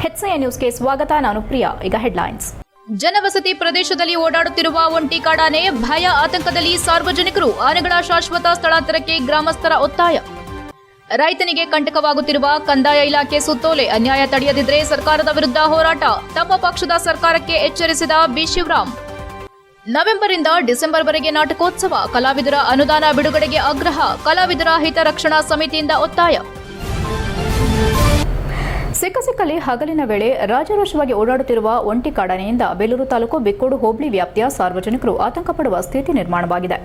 ಹೆಚ್ಐ ನ್ಯೂಸ್ಗೆ ಸ್ವಾಗತ, ನಾನು ಪ್ರಿಯಾ. ಈಗ ಹೆಡ್ಲೈನ್ಸ್. ಜನವಸತಿ ಪ್ರದೇಶದಲ್ಲಿ ಓಡಾಡುತ್ತಿರುವ ಒಂಟಿ ಕಾಡಾನೆ ಭಯ ಆತಂಕದಲ್ಲಿ ಸಾರ್ವಜನಿಕರು ಆನೆಗಳ ಶಾಶ್ವತ ಸ್ಥಳಾಂತರಕ್ಕೆ ಗ್ರಾಮಸ್ಥರ ಒತ್ತಾಯ. ರೈತನಿಗೆ ಕಂಟಕವಾಗುತ್ತಿರುವ ಕಂದಾಯ ಇಲಾಖೆ ಸುತ್ತೋಲೆ ಅನ್ಯಾಯ ತಡೆಯದಿದ್ರೆ ಸರ್ಕಾರದ ವಿರುದ್ಧ ಹೋರಾಟ. ತಮ್ಮ ಪಕ್ಷದ ಸರ್ಕಾರಕ್ಕೆ ಎಚ್ಚರಿಸಿದ ಬಿ. ಶಿವರಾಮ್. ನವೆಂಬರ್ನಿಂದ ಡಿಸೆಂಬರ್ವರೆಗೆ ನಾಟಕೋತ್ಸವ. ಕಲಾವಿದರ ಅನುದಾನ ಬಿಡುಗಡೆಗೆ ಆಗ್ರಹ. ಕಲಾವಿದರ ಹಿತರಕ್ಷಣಾ ಸಮಿತಿಯಿಂದ ಒತ್ತಾಯ. ಸಿಕ್ಕ ಸಿಕ್ಕಲ್ಲಿ ಹಗಲಿನ ವೇಳೆ ರಾಜಾರೋಷವಾಗಿ ಓಡಾಡುತ್ತಿರುವ ಒಂಟಿ ಕಾಡಾನೆಯಿಂದ ಬೇಲೂರು ತಾಲೂಕು ಬಿಕ್ಕೋಡು ಹೋಬಳಿ ವ್ಯಾಪ್ತಿಯ ಸಾರ್ವಜನಿಕರು ಆತಂಕ ಪಡುವ ಸ್ಥಿತಿ ನಿರ್ಮಾಣವಾಗಿದೆ.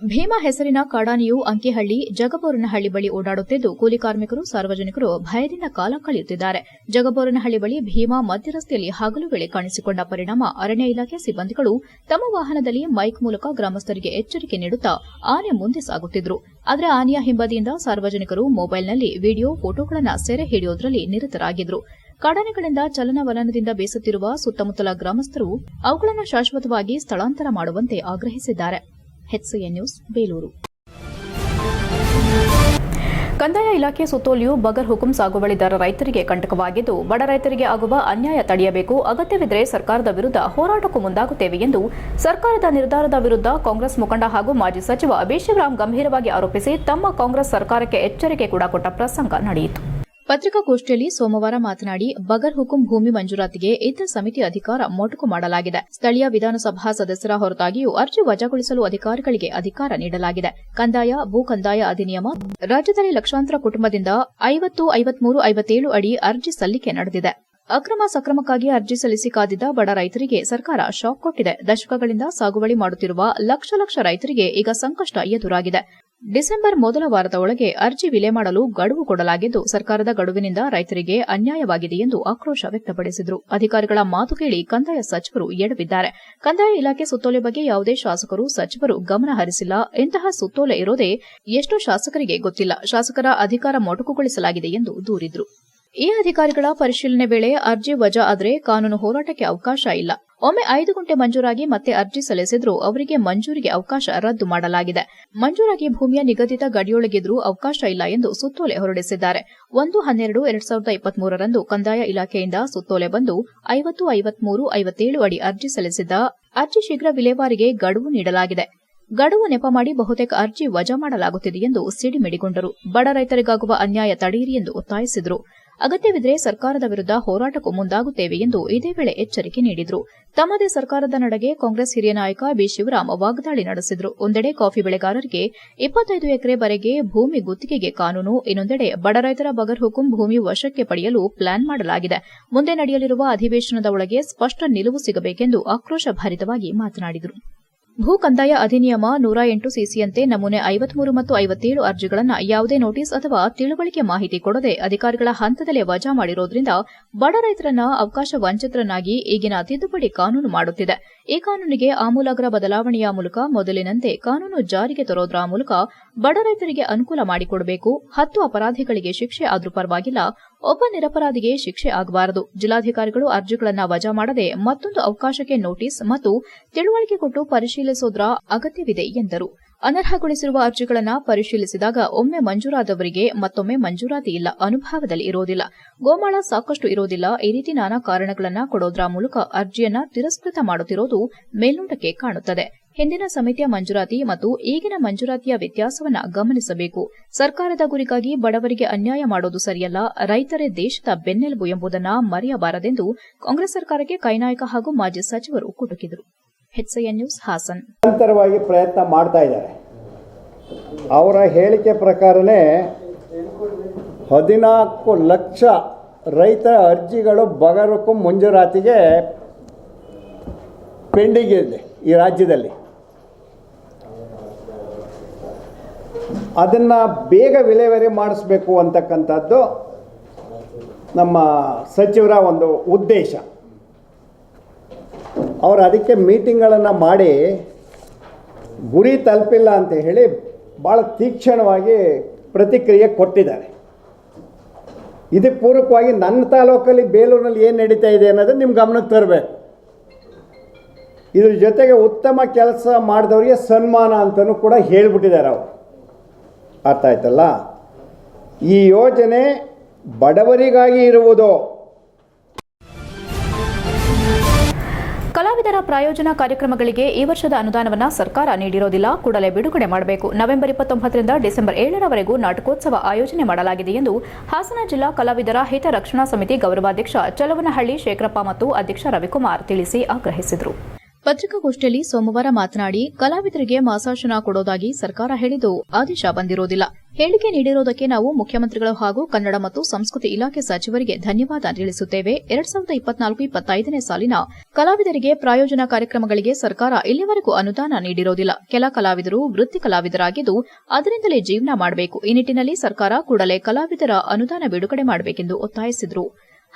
ಭೀಮಾ ಹೆಸರಿನ ಕಾಡಾನೆಯು ಅಂಕಿಹಳ್ಳಿ, ಜಗಬೋರನಹಳ್ಳಿ ಬಳಿ ಓಡಾಡುತ್ತಿದ್ದು, ಕೂಲಿ ಕಾರ್ಮಿಕರು, ಸಾರ್ವಜನಿಕರು ಭಯದಿಂದ ಕಾಲ ಕಳೆಯುತ್ತಿದ್ದಾರೆ. ಜಗಬೋರನಹಳ್ಳಿ ಬಳಿ ಭೀಮಾ ಮಧ್ಯರಸ್ತೆಯಲ್ಲಿ ಹಗಲು ವೇಳೆ ಕಾಣಿಸಿಕೊಂಡ ಪರಿಣಾಮ ಅರಣ್ಯ ಇಲಾಖೆ ಸಿಬ್ಬಂದಿಗಳು ತಮ್ಮ ವಾಹನದಲ್ಲಿ ಮೈಕ್ ಮೂಲಕ ಗ್ರಾಮಸ್ಥರಿಗೆ ಎಚ್ಚರಿಕೆ ನೀಡುತ್ತಾ ಆನೆ ಮುಂದೆ ಸಾಗುತ್ತಿದ್ರು. ಆದರೆ ಆನೆಯ ಹಿಂಬದಿಯಿಂದ ಸಾರ್ವಜನಿಕರು ಮೊಬೈಲ್ನಲ್ಲಿ ವಿಡಿಯೋ, ಫೋಟೋಗಳನ್ನು ಸೆರೆ ಹಿಡಿಯೋದರಲ್ಲಿ ನಿರತರಾಗಿದ್ರು. ಕಾಡಾನೆಗಳಿಂದ ಚಲನವಲನದಿಂದ ಬೇಸುತ್ತಿರುವ ಸುತ್ತಮುತ್ತಲ ಗ್ರಾಮಸ್ಥರು ಅವುಗಳನ್ನು ಶಾಶ್ವತವಾಗಿ ಸ್ಥಳಾಂತರ ಮಾಡುವಂತೆ ಆಗ್ರಹಿಸಿದ್ದಾರೆ. HCN news, Belur. ಕಂದಾಯ ಇಲಾಖೆ ಸುತ್ತೋಲೆಯು ಬಗರ್ ಹುಕುಂ ಸಾಗುವಳಿದಾರ ರೈತರಿಗೆ ಕಂಟಕವಾಗಿದ್ದು, ಬಡ ರೈತರಿಗೆ ಆಗುವ ಅನ್ಯಾಯ ತಡೆಯಬೇಕು ಅಗತ್ಯವಿದ್ದರೆ ಸರ್ಕಾರದ ವಿರುದ್ಧ ಹೋರಾಟಕ್ಕೂ ಮುಂದಾಗುತ್ತೇವೆ ಎಂದು ಸರ್ಕಾರದ ನಿರ್ಧಾರದ ವಿರುದ್ಧ ಕಾಂಗ್ರೆಸ್ ಮುಖಂಡ ಹಾಗೂ ಮಾಜಿ ಸಚಿವ ಬೇಶಿವರಾಮ್ ಗಂಭೀರವಾಗಿ ಆರೋಪಿಸಿ ತಮ್ಮ ಕಾಂಗ್ರೆಸ್ ಸರ್ಕಾರಕ್ಕೆ ಎಚ್ಚರಿಕೆ ಕೂಡ ಕೊಟ್ಟ ಪ್ರಸಂಗ ನಡೆಯಿತು. ಪತ್ರಿಕಾಗೋಷ್ಠಿಯಲ್ಲಿ ಸೋಮವಾರ ಮಾತನಾಡಿ, ಬಗರ್ ಹುಕುಂ ಭೂಮಿ ಮಂಜೂರಾತಿಗೆ ಇದ್ದ ಸಮಿತಿ ಅಧಿಕಾರ ಮೊಟಕು ಮಾಡಲಾಗಿದೆ. ಸ್ಥಳೀಯ ವಿಧಾನಸಭಾ ಸದಸ್ಯರ ಹೊರತಾಗಿಯೂ ಅರ್ಜಿ ವಜಾಗೊಳಿಸಲು ಅಧಿಕಾರಿಗಳಿಗೆ ಅಧಿಕಾರ ನೀಡಲಾಗಿದೆ. ಕಂದಾಯ, ಭೂ ಕಂದಾಯ ಅಧಿನಿಯಮ, ರಾಜ್ಯದಲ್ಲಿ ಲಕ್ಷಾಂತರ ಕುಟುಂಬದಿಂದ ಐವತ್ತು, ಐವತ್ಮೂರು, ಐವತ್ತೇಳು ಅಡಿ ಅರ್ಜಿ ಸಲ್ಲಿಕೆ ನಡೆದಿದೆ. ಅಕ್ರಮ ಸಕ್ರಮಕ್ಕಾಗಿ ಅರ್ಜಿ ಸಲ್ಲಿಸಿ ಕಾದಿದ್ದ ಬಡ ರೈತರಿಗೆ ಸರ್ಕಾರ ಶಾಕ್ ಕೊಟ್ಟಿದೆ. ದಶಕಗಳಿಂದ ಸಾಗುವಳಿ ಮಾಡುತ್ತಿರುವ ಲಕ್ಷ ಲಕ್ಷ ರೈತರಿಗೆ ಈಗ ಸಂಕಷ್ಟ ಎದುರಾಗಿದೆ. ಡಿಸೆಂಬರ್ ಮೊದಲ ವಾರದ ಒಳಗೆ ಅರ್ಜಿ ವಿಲೆ ಮಾಡಲು ಗಡುವು ಕೊಡಲಾಗಿದ್ದು, ಸರ್ಕಾರದ ಗಡುವಿನಿಂದ ರೈತರಿಗೆ ಅನ್ಯಾಯವಾಗಿದೆ ಎಂದು ಆಕ್ರೋಶ ವ್ಯಕ್ತಪಡಿಸಿದರು. ಅಧಿಕಾರಿಗಳ ಮಾತು ಕೇಳಿ ಕಂದಾಯ ಸಚಿವರು ಎಡವಿದ್ದಾರೆ. ಕಂದಾಯ ಇಲಾಖೆ ಸುತ್ತೋಲೆ ಬಗ್ಗೆ ಯಾವುದೇ ಶಾಸಕರು ಸಚಿವರು ಗಮನ ಹರಿಸಿಲ್ಲ. ಇಂತಹ ಸುತ್ತೋಲೆ ಇರೋದೇ ಎಷ್ಟೋ ಶಾಸಕರಿಗೆ ಗೊತ್ತಿಲ್ಲ. ಶಾಸಕರ ಅಧಿಕಾರ ಮೊಟಕುಗೊಳಿಸಲಾಗಿದೆ ಎಂದು ದೂರಿದ್ರು. ಈ ಅಧಿಕಾರಿಗಳ ಪರಿಶೀಲನೆ ವೇಳೆ ಅರ್ಜಿ ವಜಾ ಆದರೆ ಕಾನೂನು ಹೋರಾಟಕ್ಕೆ ಅವಕಾಶ ಇಲ್ಲ. ಒಮ್ಮೆ ಐದು ಗುಂಟೆ ಮಂಜೂರಾಗಿ ಮತ್ತೆ ಅರ್ಜಿ ಸಲ್ಲಿಸಿದ್ರೂ ಅವರಿಗೆ ಮಂಜೂರಿಗೆ ಅವಕಾಶ ರದ್ದು ಮಾಡಲಾಗಿದೆ. ಮಂಜೂರಾಗಿ ಭೂಮಿಯ ನಿಗದಿತ ಗಡಿಯೊಳಗಿದ್ರೂ ಅವಕಾಶ ಇಲ್ಲ ಎಂದು ಸುತ್ತೋಲೆ ಹೊರಡಿಸಿದ್ದಾರೆ. ಒಂದು ಹನ್ನೆರಡು ಎರಡ್ ಸಾವಿರದ ಇಪ್ಪತ್ಮೂರರಂದು ಕಂದಾಯ ಇಲಾಖೆಯಿಂದ ಸುತ್ತೋಲೆ ಬಂದು ಐವತ್ತು, ಐವತ್ಮೂರು, ಐವತ್ತೇಳು ಅಡಿ ಅರ್ಜಿ ಸಲ್ಲಿಸಿದ್ದ ಅರ್ಜಿ ಶೀಘ್ರ ವಿಲೇವಾರಿಗೆ ಗಡುವು ನೀಡಲಾಗಿದೆ. ಗಡುವು ನೆಪ ಮಾಡಿ ಬಹುತೇಕ ಅರ್ಜಿ ವಜಾ ಮಾಡಲಾಗುತ್ತಿದೆ ಎಂದು ಸಿಡಿಮಿಡಿಗೊಂಡರು. ಬಡ ರೈತರಿಗಾಗುವ ಅನ್ಯಾಯ ತಡೆಯಿರಿ ಎಂದು ಒತ್ತಾಯಿಸಿದರು. ಅಗತ್ಯವಿದ್ರೆ ಸರ್ಕಾರದ ವಿರುದ್ಧ ಹೋರಾಟಕ್ಕೂ ಮುಂದಾಗುತ್ತೇವೆ ಎಂದು ಇದೇ ವೇಳೆ ಎಚ್ಚರಿಕೆ ನೀಡಿದರು. ತಮ್ಮದೇ ಸರ್ಕಾರದ ನಡೆಗೆ ಕಾಂಗ್ರೆಸ್ ಹಿರಿಯ ನಾಯಕ ಬಿ. ಶಿವರಾಮ್ ವಾಗ್ದಾಳಿ ನಡೆಸಿದರು. ಒಂದೆಡೆ ಕಾಫಿ ಬೆಳೆಗಾರರಿಗೆ ಇಪ್ಪತ್ತೈದು ಎಕರೆವರೆಗೆ ಭೂಮಿ ಗುತ್ತಿಗೆಗೆ ಕಾನೂನು, ಇನ್ನೊಂದೆಡೆ ಬಡ ರೈತರ ಬಗರ್ ಹುಕುಂ ಭೂಮಿ ವಶಕ್ಕೆ ಪಡೆಯಲು ಪ್ಲಾನ್ ಮಾಡಲಾಗಿದೆ. ಮುಂದೆ ನಡೆಯಲಿರುವ ಅಧಿವೇಶನದ ಒಳಗೆ ಸ್ಪಷ್ಟ ನಿಲುವು ಸಿಗಬೇಕೆಂದು ಆಕ್ರೋಶಭರಿತವಾಗಿ ಮಾತನಾಡಿದರು. ಭೂ ಕಂದಾಯ ಅಧಿನಿಯಮ ನೂರ ಎಂಟು ಸಿಸಿಯಂತೆ ನಮೂನೆ ಐವತ್ಮೂರು ಮತ್ತು ಐವತ್ತೇಳು ಅರ್ಜಿಗಳನ್ನು ಯಾವುದೇ ನೋಟಿಸ್ ಅಥವಾ ತಿಳುವಳಿಕೆ ಮಾಹಿತಿ ಕೊಡದೆ ಅಧಿಕಾರಿಗಳ ಹಂತದಲ್ಲೇ ವಜಾ ಮಾಡಿರೋದ್ರಿಂದ ಬಡ ರೈತರನ್ನ ಅವಕಾಶ ವಂಚಿತರನ್ನಾಗಿ ಈಗಿನ ತಿದ್ದುಪಡಿ ಕಾನೂನು ಮಾಡುತ್ತಿದೆ. ಈ ಕಾನೂನಿಗೆ ಆಮೂಲಾಗ್ರ ಬದಲಾವಣೆಯ ಮೂಲಕ ಮೊದಲಿನಂತೆ ಕಾನೂನು ಜಾರಿಗೆ ತರೋದ್ರ ಮೂಲಕ ಬಡ ರೈತರಿಗೆ ಅನುಕೂಲ ಮಾಡಿಕೊಡಬೇಕು. ಹತ್ತು ಅಪರಾಧಿಗಳಿಗೆ ಶಿಕ್ಷೆ ಆದರೂ ಪರವಾಗಿಲ್ಲ. ಒಬ್ಬ ನಿರಪರಾಧಿಗೆ ಶಿಕ್ಷೆ ಆಗಬಾರದು. ಜಿಲ್ಲಾಧಿಕಾರಿಗಳು ಅರ್ಜಿಗಳನ್ನು ವಜಾ ಮಾಡದೆ ಮತ್ತೊಂದು ಅವಕಾಶಕ್ಕೆ ನೋಟಿಸ್ ಮತ್ತು ತಿಳುವಳಿಕೆ ಕೊಟ್ಟು ಪರಿಶೀಲಿಸೋದ್ರ ಅಗತ್ಯವಿದೆ ಎಂದರು. ಅನರ್ಹಗೊಳಿಸಿರುವ ಅರ್ಜಿಗಳನ್ನು ಪರಿಶೀಲಿಸಿದಾಗ ಒಮ್ಮೆ ಮಂಜೂರಾದವರಿಗೆ ಮತ್ತೊಮ್ಮೆ ಮಂಜೂರಾತಿ ಇಲ್ಲ, ಅನುಭವದಲ್ಲಿ ಇರೋದಿಲ್ಲ. ಗೋಮಾಳ ಸಾಕಷ್ಟು ಇರೋದಿಲ್ಲ. ಈ ರೀತಿ ನಾನಾ ಕಾರಣಗಳನ್ನು ಕೊಡೋದ್ರ ಮೂಲಕ ಅರ್ಜಿಯನ್ನ ತಿರಸ್ಕೃತ ಮಾಡುತ್ತಿರೋದು ಮೇಲ್ನೋಟಕ್ಕೆ ಕಾಣುತ್ತದೆ. ಹಿಂದಿನ ಸಮಿತಿಯ ಮಂಜೂರಾತಿ ಮತ್ತು ಈಗಿನ ಮಂಜೂರಾತಿಯ ವ್ಯತ್ಯಾಸವನ್ನು ಗಮನಿಸಬೇಕು. ಸರ್ಕಾರದ ಗುರಿಗಾಗಿ ಬಡವರಿಗೆ ಅನ್ಯಾಯ ಮಾಡೋದು ಸರಿಯಲ್ಲ. ರೈತರೇ ದೇಶದ ಬೆನ್ನೆಲುಬು ಎಂಬುದನ್ನು ಮರೆಯಬಾರದೆಂದು ಕಾಂಗ್ರೆಸ್ ಸರ್ಕಾರಕ್ಕೆ ಕೈನಾಯಕ ಹಾಗೂ ಮಾಜಿ ಸಚಿವರು ಕುಟುಕಿದರು. ಹೆಚ್ಐಎನ್ ನ್ಯೂಸ್ ಹಾಸನ್ ನಿರಂತರವಾಗಿ ಪ್ರಯತ್ನ ಮಾಡ್ತಾ ಇದ್ದಾರೆ. ಅವರ ಹೇಳಿಕೆ ಪ್ರಕಾರನೇ ಹದಿನಾಲ್ಕು ಲಕ್ಷ ರೈತರ ಅರ್ಜಿಗಳು ಬಗರಕ್ಕೂ ಮುಂಜೂರಾತಿಗೆ ಪೆಂಡಿಂಗ್ ಇದೆ ಈ ರಾಜ್ಯದಲ್ಲಿ. ಅದನ್ನು ಬೇಗ ವಿಲೇವಾರಿ ಮಾಡಿಸ್ಬೇಕು ಅಂತಕ್ಕಂಥದ್ದು ನಮ್ಮ ಸಚಿವರ ಒಂದು ಉದ್ದೇಶ. ಅವರು ಅದಕ್ಕೆ ಮೀಟಿಂಗ್ಗಳನ್ನು ಮಾಡಿ ಗುರಿ ತಲುಪಿಲ್ಲ ಅಂತ ಹೇಳಿ ಭಾಳ ತೀಕ್ಷ್ಣವಾಗಿ ಪ್ರತಿಕ್ರಿಯೆ ಕೊಟ್ಟಿದ್ದಾರೆ. ಇದಕ್ಕೆ ಪೂರಕವಾಗಿ ನನ್ನ ತಾಲೂಕಲ್ಲಿ ಬೇಲೂರಿನಲ್ಲಿ ಏನು ನಡೀತಾ ಇದೆ ಅನ್ನೋದು ನಿಮ್ಮ ಗಮನಕ್ಕೆ ತರಬೇಕು. ಇದ್ರ ಜೊತೆಗೆ ಉತ್ತಮ ಕೆಲಸ ಮಾಡಿದವರಿಗೆ ಸನ್ಮಾನ ಅಂತಲೂ ಕೂಡ ಹೇಳಿಬಿಟ್ಟಿದ್ದಾರೆ ಅವರು. ಅರ್ಥ ಆಯ್ತಲ್ಲ? ಈ ಯೋಜನೆ ಬಡವರಿಗಾಗಿ ಇರುವುದು ಕಲಾವಿದರ ಪ್ರಾಯೋಜನ ಕಾರ್ಯಕ್ರಮಗಳಿಗೆ ಈ ವರ್ಷದ ಅನುದಾನವನ್ನು ಸರ್ಕಾರ ನೀಡಿರೋದಿಲ್ಲ. ಕೂಡಲೇ ಬಿಡುಗಡೆ ಮಾಡಬೇಕು. ನವೆಂಬರ್ ಇಪ್ಪತ್ತೊಂಬತ್ತರಿಂದ ಡಿಸೆಂಬರ್ ಏಳರವರೆಗೂ ನಾಟಕೋತ್ಸವ ಆಯೋಜನೆ ಮಾಡಲಾಗಿದೆ ಎಂದು ಹಾಸನ ಜಿಲ್ಲಾ ಕಲಾವಿದರ ಹಿತರಕ್ಷಣಾ ಸಮಿತಿ ಗೌರವಾಧ್ಯಕ್ಷ ಚಲವನಹಳ್ಳಿ ಶೇಖರಪ್ಪ ಮತ್ತು ಅಧ್ಯಕ್ಷ ರವಿಕುಮಾರ್ ತಿಳಿಸಿ ಆಗ್ರಹಿಸಿದರು. ಪತ್ರಿಕಾಗೋಷ್ಠಿಯಲ್ಲಿ ಸೋಮವಾರ ಮಾತನಾಡಿ, ಕಲಾವಿದರಿಗೆ ಮಾಸಾಶನ ಕೊಡೋದಾಗಿ ಸರ್ಕಾರ ಹೇಳಿದ್ದು ಆದೇಶ ಬಂದಿರೋದಿಲ್ಲ. ಹೇಳಿಕೆ ನೀಡಿರುವುದಕ್ಕೆ ನಾವು ಮುಖ್ಯಮಂತ್ರಿಗಳು ಹಾಗೂ ಕನ್ನಡ ಮತ್ತು ಸಂಸ್ಕೃತಿ ಇಲಾಖೆ ಸಚಿವರಿಗೆ ಧನ್ಯವಾದ ತಿಳಿಸುತ್ತೇವೆ. ಎರಡ್ ಸಾವಿರದ ಇಪ್ಪತ್ನಾಲ್ಕು ಇಪ್ಪತ್ತೈದನೇ ಸಾಲಿನ ಕಲಾವಿದರಿಗೆ ಪ್ರಾಯೋಜನ ಕಾರ್ಯಕ್ರಮಗಳಿಗೆ ಸರ್ಕಾರ ಇಲ್ಲಿವರೆಗೂ ಅನುದಾನ ನೀಡಿರೋದಿಲ್ಲ. ಕೆಲ ಕಲಾವಿದರು ವೃತ್ತಿ ಕಲಾವಿದರಾಗಿದ್ದು, ಅದರಿಂದಲೇ ಜೀವನ ಮಾಡಬೇಕು. ಈ ನಿಟ್ಟಿನಲ್ಲಿ ಸರ್ಕಾರ ಕೂಡಲೇ ಕಲಾವಿದರ ಅನುದಾನ ಬಿಡುಗಡೆ ಮಾಡಬೇಕೆಂದು ಒತ್ತಾಯಿಸಿದರು.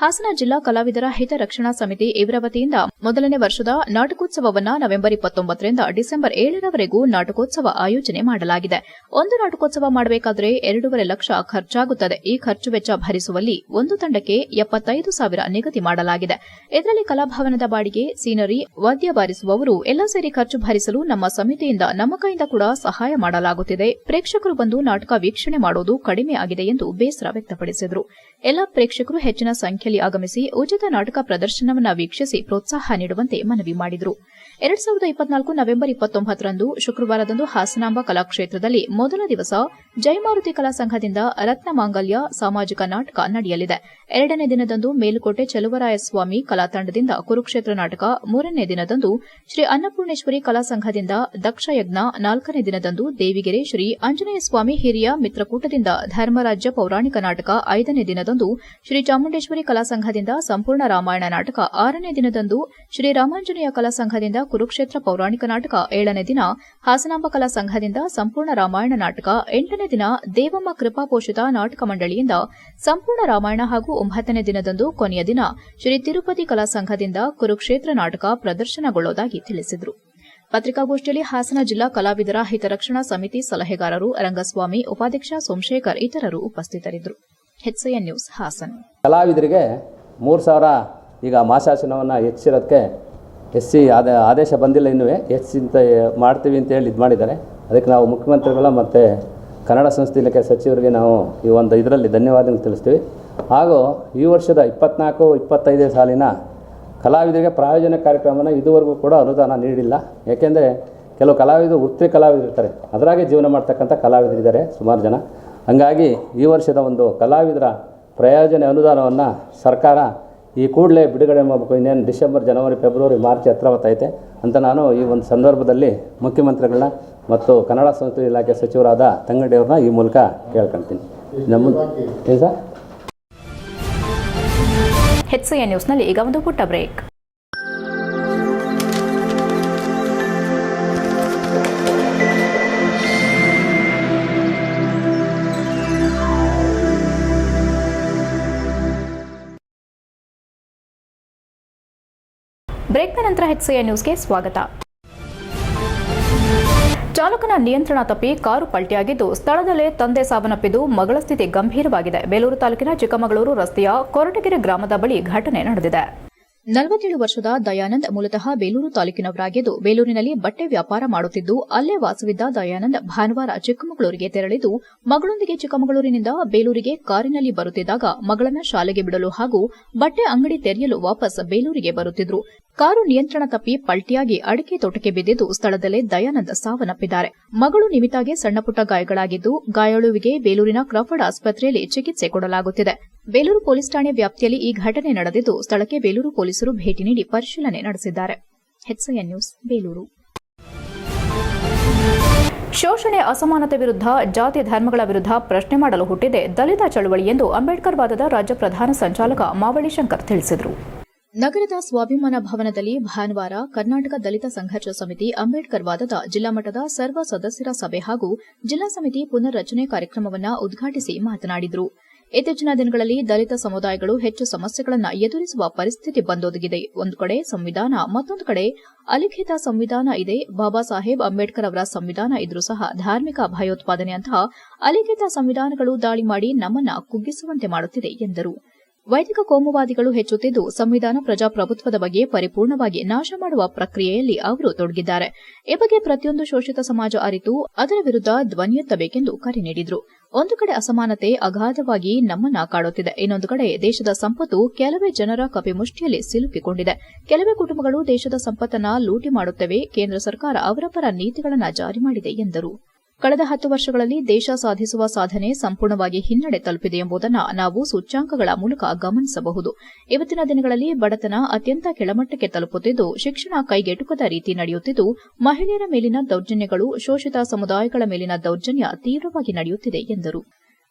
ಹಾಸನ ಜಿಲ್ಲಾ ಕಲಾವಿದರ ಹಿತರಕ್ಷಣಾ ಸಮಿತಿ ಇವರ ವತಿಯಿಂದ ಮೊದಲನೇ ವರ್ಷದ ನಾಟಕೋತ್ಸವವನ್ನ ನವೆಂಬರ್ ಇಪ್ಪತ್ತೊಂಬತ್ತರಿಂದ ಡಿಸೆಂಬರ್ ಏಳರವರೆಗೂ ನಾಟಕೋತ್ಸವ ಆಯೋಜನೆ ಮಾಡಲಾಗಿದೆ. ಒಂದು ನಾಟಕೋತ್ಸವ ಮಾಡಬೇಕಾದರೆ ಎರಡೂವರೆ ಲಕ್ಷ ಖರ್ಚಾಗುತ್ತದೆ. ಈ ಖರ್ಚು ವೆಚ್ಚ ಭರಿಸುವಲ್ಲಿ ಒಂದು ತಂಡಕ್ಕೆ ಎಪ್ಪತ್ತೈದು ಸಾವಿರ ನಿಗದಿ ಮಾಡಲಾಗಿದೆ. ಇದರಲ್ಲಿ ಕಲಾಭವನದ ಬಾಡಿಗೆ, ಸೀನರಿ, ವಾದ್ಯ ಬಾರಿಸುವವರು ಎಲ್ಲ ಸೇರಿ ಖರ್ಚು ಭರಿಸಲು ನಮ್ಮ ಸಮಿತಿಯಿಂದ ನಮ್ಮ ಕೈಯಿಂದ ಕೂಡ ಸಹಾಯ ಮಾಡಲಾಗುತ್ತಿದೆ. ಪ್ರೇಕ್ಷಕರು ಬಂದು ನಾಟಕ ವೀಕ್ಷಣೆ ಮಾಡುವುದು ಕಡಿಮೆ ಆಗಿದೆ ಎಂದು ಬೇಸರ ವ್ಯಕ್ತಪಡಿಸಿದರು. ಎಲ್ಲ ಪ್ರೇಕ್ಷಕರು ಹೆಚ್ಚಿನ ಸಂಖ್ಯೆಯಲ್ಲಿ ಆಗಮಿಸಿ ಉಚಿತ ನಾಟಕ ಪ್ರದರ್ಶನವನ್ನು ವೀಕ್ಷಿಸಿ ಪ್ರೋತ್ಸಾಹ ನೀಡುವಂತೆ ಮನವಿ ಮಾಡಿದರು. ಎರಡ್ ಸಾವಿರದ ಇಪ್ಪತ್ನಾಲ್ಕು ನವೆಂಬರ್ ಇಪ್ಪತ್ತೊಂಬತ್ತರಂದು ಶುಕ್ರವಾರದಂದು ಹಾಸನಾಂಬ ಕಲಾಕ್ಷೇತ್ರದಲ್ಲಿ ಮೊದಲ ದಿವಸ ಜಯಮಾರುತಿ ಕಲಾ ಸಂಘದಿಂದ ರತ್ನ ಮಾಂಗಲ್ಯ ಸಾಮಾಜಿಕ ನಾಟಕ ನಡೆಯಲಿದೆ. ಎರಡನೇ ದಿನದಂದು ಮೇಲುಕೋಟೆ ಚಲುವರಾಯಸ್ವಾಮಿ ಕಲಾ ತಂಡದಿಂದ ಕುರುಕ್ಷೇತ್ರ ನಾಟಕ, ಮೂರನೇ ದಿನದಂದು ಶ್ರೀ ಅನ್ನಪೂರ್ಣೇಶ್ವರಿ ಕಲಾ ಸಂಘದಿಂದ ದಕ್ಷಯಜ್ಞ, ನಾಲ್ಕನೇ ದಿನದಂದು ದೇವಿಗೆರೆ ಶ್ರೀ ಆಂಜನೇಯಸ್ವಾಮಿ ಹಿರಿಯ ಮಿತ್ರಕೂಟದಿಂದ ಧರ್ಮರಾಜ್ಯ ಪೌರಾಣಿಕ ನಾಟಕ, ಐದನೇ ದಿನದಂದು ಶ್ರೀ ಚಾಮುಂಡೇಶ್ವರಿ ಕಲಾ ಸಂಘದಿಂದ ಸಂಪೂರ್ಣ ರಾಮಾಯಣ ನಾಟಕ, ಆರನೇ ದಿನದಂದು ಶ್ರೀ ರಾಮಾಂಜನೇಯ ಕಲಾ ಸಂಘದಿಂದ ಕುರುಕ್ಷೇತ್ರ ಪೌರಾಣಿಕ ನಾಟಕ ಏಳನೇ ದಿನ ಹಾಸನಾಂಬ ಕಲಾ ಸಂಘದಿಂದ ಸಂಪೂರ್ಣ ರಾಮಾಯಣ ನಾಟಕ ಎಂಟನೇ ದಿನ ದೇವಮ್ಮ ಕೃಪಾಪೋಷಿತ ನಾಟಕ ಮಂಡಳಿಯಿಂದ ಸಂಪೂರ್ಣ ರಾಮಾಯಣ ಹಾಗೂ ಒಂಬತ್ತನೇ ದಿನದಂದು ಕೊನೆಯ ದಿನ ಶ್ರೀ ತಿರುಪತಿ ಕಲಾ ಸಂಘದಿಂದ ಕುರುಕ್ಷೇತ್ರ ನಾಟಕ ಪ್ರದರ್ಶನಗೊಳ್ಳುವುದಾಗಿ ತಿಳಿಸಿದರು. ಪತ್ರಿಕಾಗೋಷ್ಠಿಯಲ್ಲಿ ಹಾಸನ ಜಿಲ್ಲಾ ಕಲಾವಿದರ ಹಿತರಕ್ಷಣಾ ಸಮಿತಿ ಸಲಹೆಗಾರರು ರಂಗಸ್ವಾಮಿ, ಉಪಾಧ್ಯಕ್ಷ ಸೋಮಶೇಖರ್ ಇತರರು ಉಪಸ್ಥಿತರಿದ್ದರು. ನ್ಯೂಸ್ ಹಾಸನ್. ಕಲಾವಿದರಿಗೆ ಮೂರು ಸಾವಿರ ಈಗ ಮಾಸಾಸನವನ್ನು ಹೆಚ್ಚಿರೋದಕ್ಕೆ ಎಸ್ ಸಿ ಆದ ಆದೇಶ ಬಂದಿಲ್ಲ ಇನ್ನೂ ಎಸ್ ಮಾಡ್ತೀವಿ ಅಂತ ಹೇಳಿ ಇದು ಮಾಡಿದ್ದಾರೆ. ಅದಕ್ಕೆ ನಾವು ಮುಖ್ಯಮಂತ್ರಿಗಳ ಮತ್ತು ಕನ್ನಡ ಸಂಸ್ಥೆ ಇಲಾಖೆ ಸಚಿವರಿಗೆ ನಾವು ಈ ಒಂದು ಇದರಲ್ಲಿ ಧನ್ಯವಾದ ತಿಳಿಸ್ತೀವಿ. ಹಾಗೂ ಈ ವರ್ಷದ ಇಪ್ಪತ್ನಾಲ್ಕು, ಇಪ್ಪತ್ತೈದನೇ ಸಾಲಿನ ಕಲಾವಿದರಿಗೆ ಪ್ರಾಯೋಜನ ಕಾರ್ಯಕ್ರಮನ ಇದುವರೆಗೂ ಕೂಡ ಅನುದಾನ ನೀಡಿಲ್ಲ. ಏಕೆಂದರೆ ಕೆಲವು ಕಲಾವಿದರು, ವೃತ್ತಿ ಕಲಾವಿದರು ಇರ್ತಾರೆ. ಅದರಾಗೆ ಜೀವನ ಮಾಡ್ತಕ್ಕಂಥ ಕಲಾವಿದರಿದ್ದಾರೆ ಸುಮಾರು ಜನ. ಹಾಗಾಗಿ ಈ ವರ್ಷದ ಒಂದು ಕಲಾವಿದರ ಪ್ರಯೋಜನ ಅನುದಾನವನ್ನು ಸರ್ಕಾರ ಈ ಕೂಡಲೇ ಬಿಡುಗಡೆ ಮಾಡಬೇಕು. ಇನ್ನೇನು ಡಿಸೆಂಬರ್, ಜನವರಿ, ಫೆಬ್ರವರಿ, ಮಾರ್ಚ್ ಹತ್ರ ಬರ್ತೈತೆ ಅಂತ ನಾನು ಈ ಒಂದು ಸಂದರ್ಭದಲ್ಲಿ ಮುಖ್ಯಮಂತ್ರಿಗಳನ್ನ ಮತ್ತು ಕನ್ನಡ ಸಂಸ್ಕೃತಿ ಇಲಾಖೆ ಸಚಿವರಾದ ತಂಗಡಿಯವ್ರನ್ನ ಈ ಮೂಲಕ ಕೇಳ್ಕೊಳ್ತೀನಿ ನಮ್ಮ ಏನು ಸರ್? ಎ ನ್ಯೂಸ್ನಲ್ಲಿ ಈಗ ಒಂದು ಪುಟ್ಟ ಬ್ರೇಕ್. ಬ್ರೇಕ್ನ ನಂತರ ಹೆಚ್ಎನ್ ನ್ಯೂಸ್ಗೆ ಸ್ವಾಗತ. ಚಾಲಕನ ನಿಯಂತ್ರಣ ತಪ್ಪಿ ಕಾರು ಪಲ್ಟಿಯಾಗಿದ್ದು, ಸ್ಥಳದಲ್ಲೇ ತಂದೆ ಸಾವನ್ನಪ್ಪಿದ್ದು ಮಗಳ ಸ್ಥಿತಿ ಗಂಭೀರವಾಗಿದೆ. ಬೇಲೂರು ತಾಲೂಕಿನ ಚಿಕ್ಕಮಗಳೂರು ರಸ್ತೆಯ ಕೊರಟಗೆರೆ ಗ್ರಾಮದ ಬಳಿ ಘಟನೆ ನಡೆದಿದೆ. ನಲವತ್ತೇಳು ವರ್ಷದ ದಯಾನಂದ್ ಮೂಲತಃ ಬೇಲೂರು ತಾಲೂಕಿನವರಾಗಿದ್ದು, ಬೇಲೂರಿನಲ್ಲಿ ಬಟ್ಟೆ ವ್ಯಾಪಾರ ಮಾಡುತ್ತಿದ್ದು, ಅಲ್ಲೇ ವಾಸವಿದ್ದ ದಯಾನಂದ್ ಭಾನುವಾರ ಚಿಕ್ಕಮಗಳೂರಿಗೆ ತೆರಳಿದ್ದು, ಮಗಳೊಂದಿಗೆ ಚಿಕ್ಕಮಗಳೂರಿನಿಂದ ಬೇಲೂರಿಗೆ ಕಾರಿನಲ್ಲಿ ಬರುತ್ತಿದ್ದಾಗ ಮಗಳನ್ನ ಶಾಲೆಗೆ ಬಿಡಲು ಹಾಗೂ ಬಟ್ಟೆ ಅಂಗಡಿ ತೆರೆಯಲು ವಾಪಸ್ ಬೇಲೂರಿಗೆ ಬರುತ್ತಿದ್ರು. ಕಾರು ನಿಯಂತ್ರಣ ತಪ್ಪಿ ಪಲ್ಟಿಯಾಗಿ ಅಡಿಕೆ ತೋಟಕ್ಕೆ ಬಿದ್ದಿದ್ದು, ಸ್ಥಳದಲ್ಲೇ ದಯಾನಂದ್ ಸಾವನ್ನಪ್ಪಿದ್ದಾರೆ. ಮಗಳು ನಿಮಿತಾಗೆ ಸಣ್ಣಪುಟ್ಟ ಗಾಯಗಳಾಗಿದ್ದು, ಗಾಯಾಳುವಿಗೆ ಬೇಲೂರಿನ ಕ್ರಾಫರ್ಡ್ ಆಸ್ಪತ್ರೆಯಲ್ಲಿ ಚಿಕಿತ್ಸೆ ಕೊಡಲಾಗುತ್ತಿದೆ. ಬೇಲೂರು ಪೊಲೀಸ್ ಠಾಣೆ ವ್ಯಾಪ್ತಿಯಲ್ಲಿ ಈ ಘಟನೆ ನಡೆದಿದ್ದು ಸ್ಥಳಕ್ಕೆ ಬೇಲೂರು ಪೊಲೀಸರು ಭೇಟಿ ನೀಡಿ ಪರಿಶೀಲನೆ ನಡೆಸಿದ್ದಾರೆ. HN news Belur. ಶೋಷಣೆ ಅಸಮಾನತೆ ವಿರುದ್ಧ ಜಾತಿ ಧರ್ಮಗಳ ವಿರುದ್ಧ ಪ್ರಶ್ನೆ ಮಾಡಲು ಹುಟ್ಟಿದೆ ದಲಿತ ಚಳವಳಿ ಎಂದು ಅಂಬೇಡ್ಕರ್ ವಾದದ ರಾಜ್ಯ ಪ್ರಧಾನ ಸಂಚಾಲಕ ಮಾವಳಿ ಶಂಕರ್ ತಿಳಿಸಿದರು. ನಗರದ ಸ್ವಾಭಿಮಾನ ಭವನದಲ್ಲಿ ಭಾನುವಾರ ಕರ್ನಾಟಕ ದಲಿತ ಸಂಘರ್ಷ ಸಮಿತಿ ಅಂಬೇಡ್ಕರ್ ವಾದದ ಜಿಲ್ಲಾ ಮಟ್ಟದ ಸರ್ವ ಸದಸ್ಯರ ಸಭೆ ಹಾಗೂ ಜಿಲ್ಲಾ ಸಮಿತಿ ಪುನರ್ ರಚನೆ ಕಾರ್ಯಕ್ರಮವನ್ನು ಉದ್ಘಾಟಿಸಿ ಮಾತನಾಡಿದರು. ಇತ್ತೀಚಿನ ದಿನಗಳಲ್ಲಿ ದಲಿತ ಸಮುದಾಯಗಳು ಹೆಚ್ಚು ಸಮಸ್ಯೆಗಳನ್ನು ಎದುರಿಸುವ ಪರಿಸ್ಥಿತಿ ಬಂದೊದಗಿದೆ. ಒಂದು ಕಡೆ ಸಂವಿಧಾನ, ಮತ್ತೊಂದು ಕಡೆ ಅಲಿಖಿತ ಸಂವಿಧಾನ ಇದೆ. ಬಾಬಾ ಸಾಹೇಬ್ ಅಂಬೇಡ್ಕರ್ ಅವರ ಸಂವಿಧಾನ ಇದ್ರೂ ಸಹ ಧಾರ್ಮಿಕ ಭಯೋತ್ಪಾದನೆಯಂತಹ ಅಲಿಖಿತ ಸಂವಿಧಾನಗಳು ದಾಳಿ ಮಾಡಿ ನಮ್ಮನ್ನ ಕುಗ್ಗಿಸುವಂತೆ ಮಾಡುತ್ತಿದೆ ಎಂದರು. ವೈದಿಕ ಕೋಮುವಾದಿಗಳು ಹೆಚ್ಚುತ್ತಿದ್ದು ಸಂವಿಧಾನ ಪ್ರಜಾಪ್ರಭುತ್ವದ ಬಗ್ಗೆ ಪರಿಪೂರ್ಣವಾಗಿ ನಾಶ ಮಾಡುವ ಪ್ರಕ್ರಿಯೆಯಲ್ಲಿ ಅವರು ತೊಡಗಿದ್ದಾರೆ. ಈ ಬಗ್ಗೆ ಪ್ರತಿಯೊಂದು ಶೋಷಿತ ಸಮಾಜ ಅರಿತು ಅದರ ವಿರುದ್ಧ ಧ್ವನಿಯೆತ್ತಬೇಕೆಂದು ಕರೆ ನೀಡಿದರು. ಒಂದು ಕಡೆ ಅಸಮಾನತೆ ಅಗಾಧವಾಗಿ ನಮ್ಮನ್ನ ಕಾಡುತ್ತಿದೆ. ಇನ್ನೊಂದು ಕಡೆ ದೇಶದ ಸಂಪತ್ತು ಕೆಲವೇ ಜನರ ಕಪಿಮುಷ್ಟಿಯಲ್ಲಿ ಸಿಲುಕಿಕೊಂಡಿದೆ. ಕೆಲವೇ ಕುಟುಂಬಗಳು ದೇಶದ ಸಂಪತ್ತನ್ನ ಲೂಟಿ ಮಾಡುತ್ತವೆ. ಕೇಂದ್ರ ಸರ್ಕಾರ ಅವರ ಪರ ನೀತಿಗಳನ್ನು ಜಾರಿ ಮಾಡಿದೆ ಎಂದರು. ಕಳೆದ ಹತ್ತು ವರ್ಷಗಳಲ್ಲಿ ದೇಶ ಸಾಧಿಸುವ ಸಾಧನೆ ಸಂಪೂರ್ಣವಾಗಿ ಹಿನ್ನಡೆ ತಲುಪಿದೆ ಎಂಬುದನ್ನು ನಾವು ಸೂಚ್ಯಾಂಕಗಳ ಮೂಲಕ ಗಮನಿಸಬಹುದು. ಇವತ್ತಿನ ದಿನಗಳಲ್ಲಿ ಬಡತನ ಅತ್ಯಂತ ಕೆಳಮಟ್ಟಕ್ಕೆ ತಲುಪುತ್ತಿದ್ದು, ಶಿಕ್ಷಣ ಕೈಗೆಟುಕದ ರೀತಿ ನಡೆಯುತ್ತಿದ್ದು, ಮಹಿಳೆಯರ ಮೇಲಿನ ದೌರ್ಜನ್ಯಗಳು ಶೋಷಿತ ಸಮುದಾಯಗಳ ಮೇಲಿನ ದೌರ್ಜನ್ಯ ತೀವ್ರವಾಗಿ ನಡೆಯುತ್ತಿದೆ ಎಂದರು.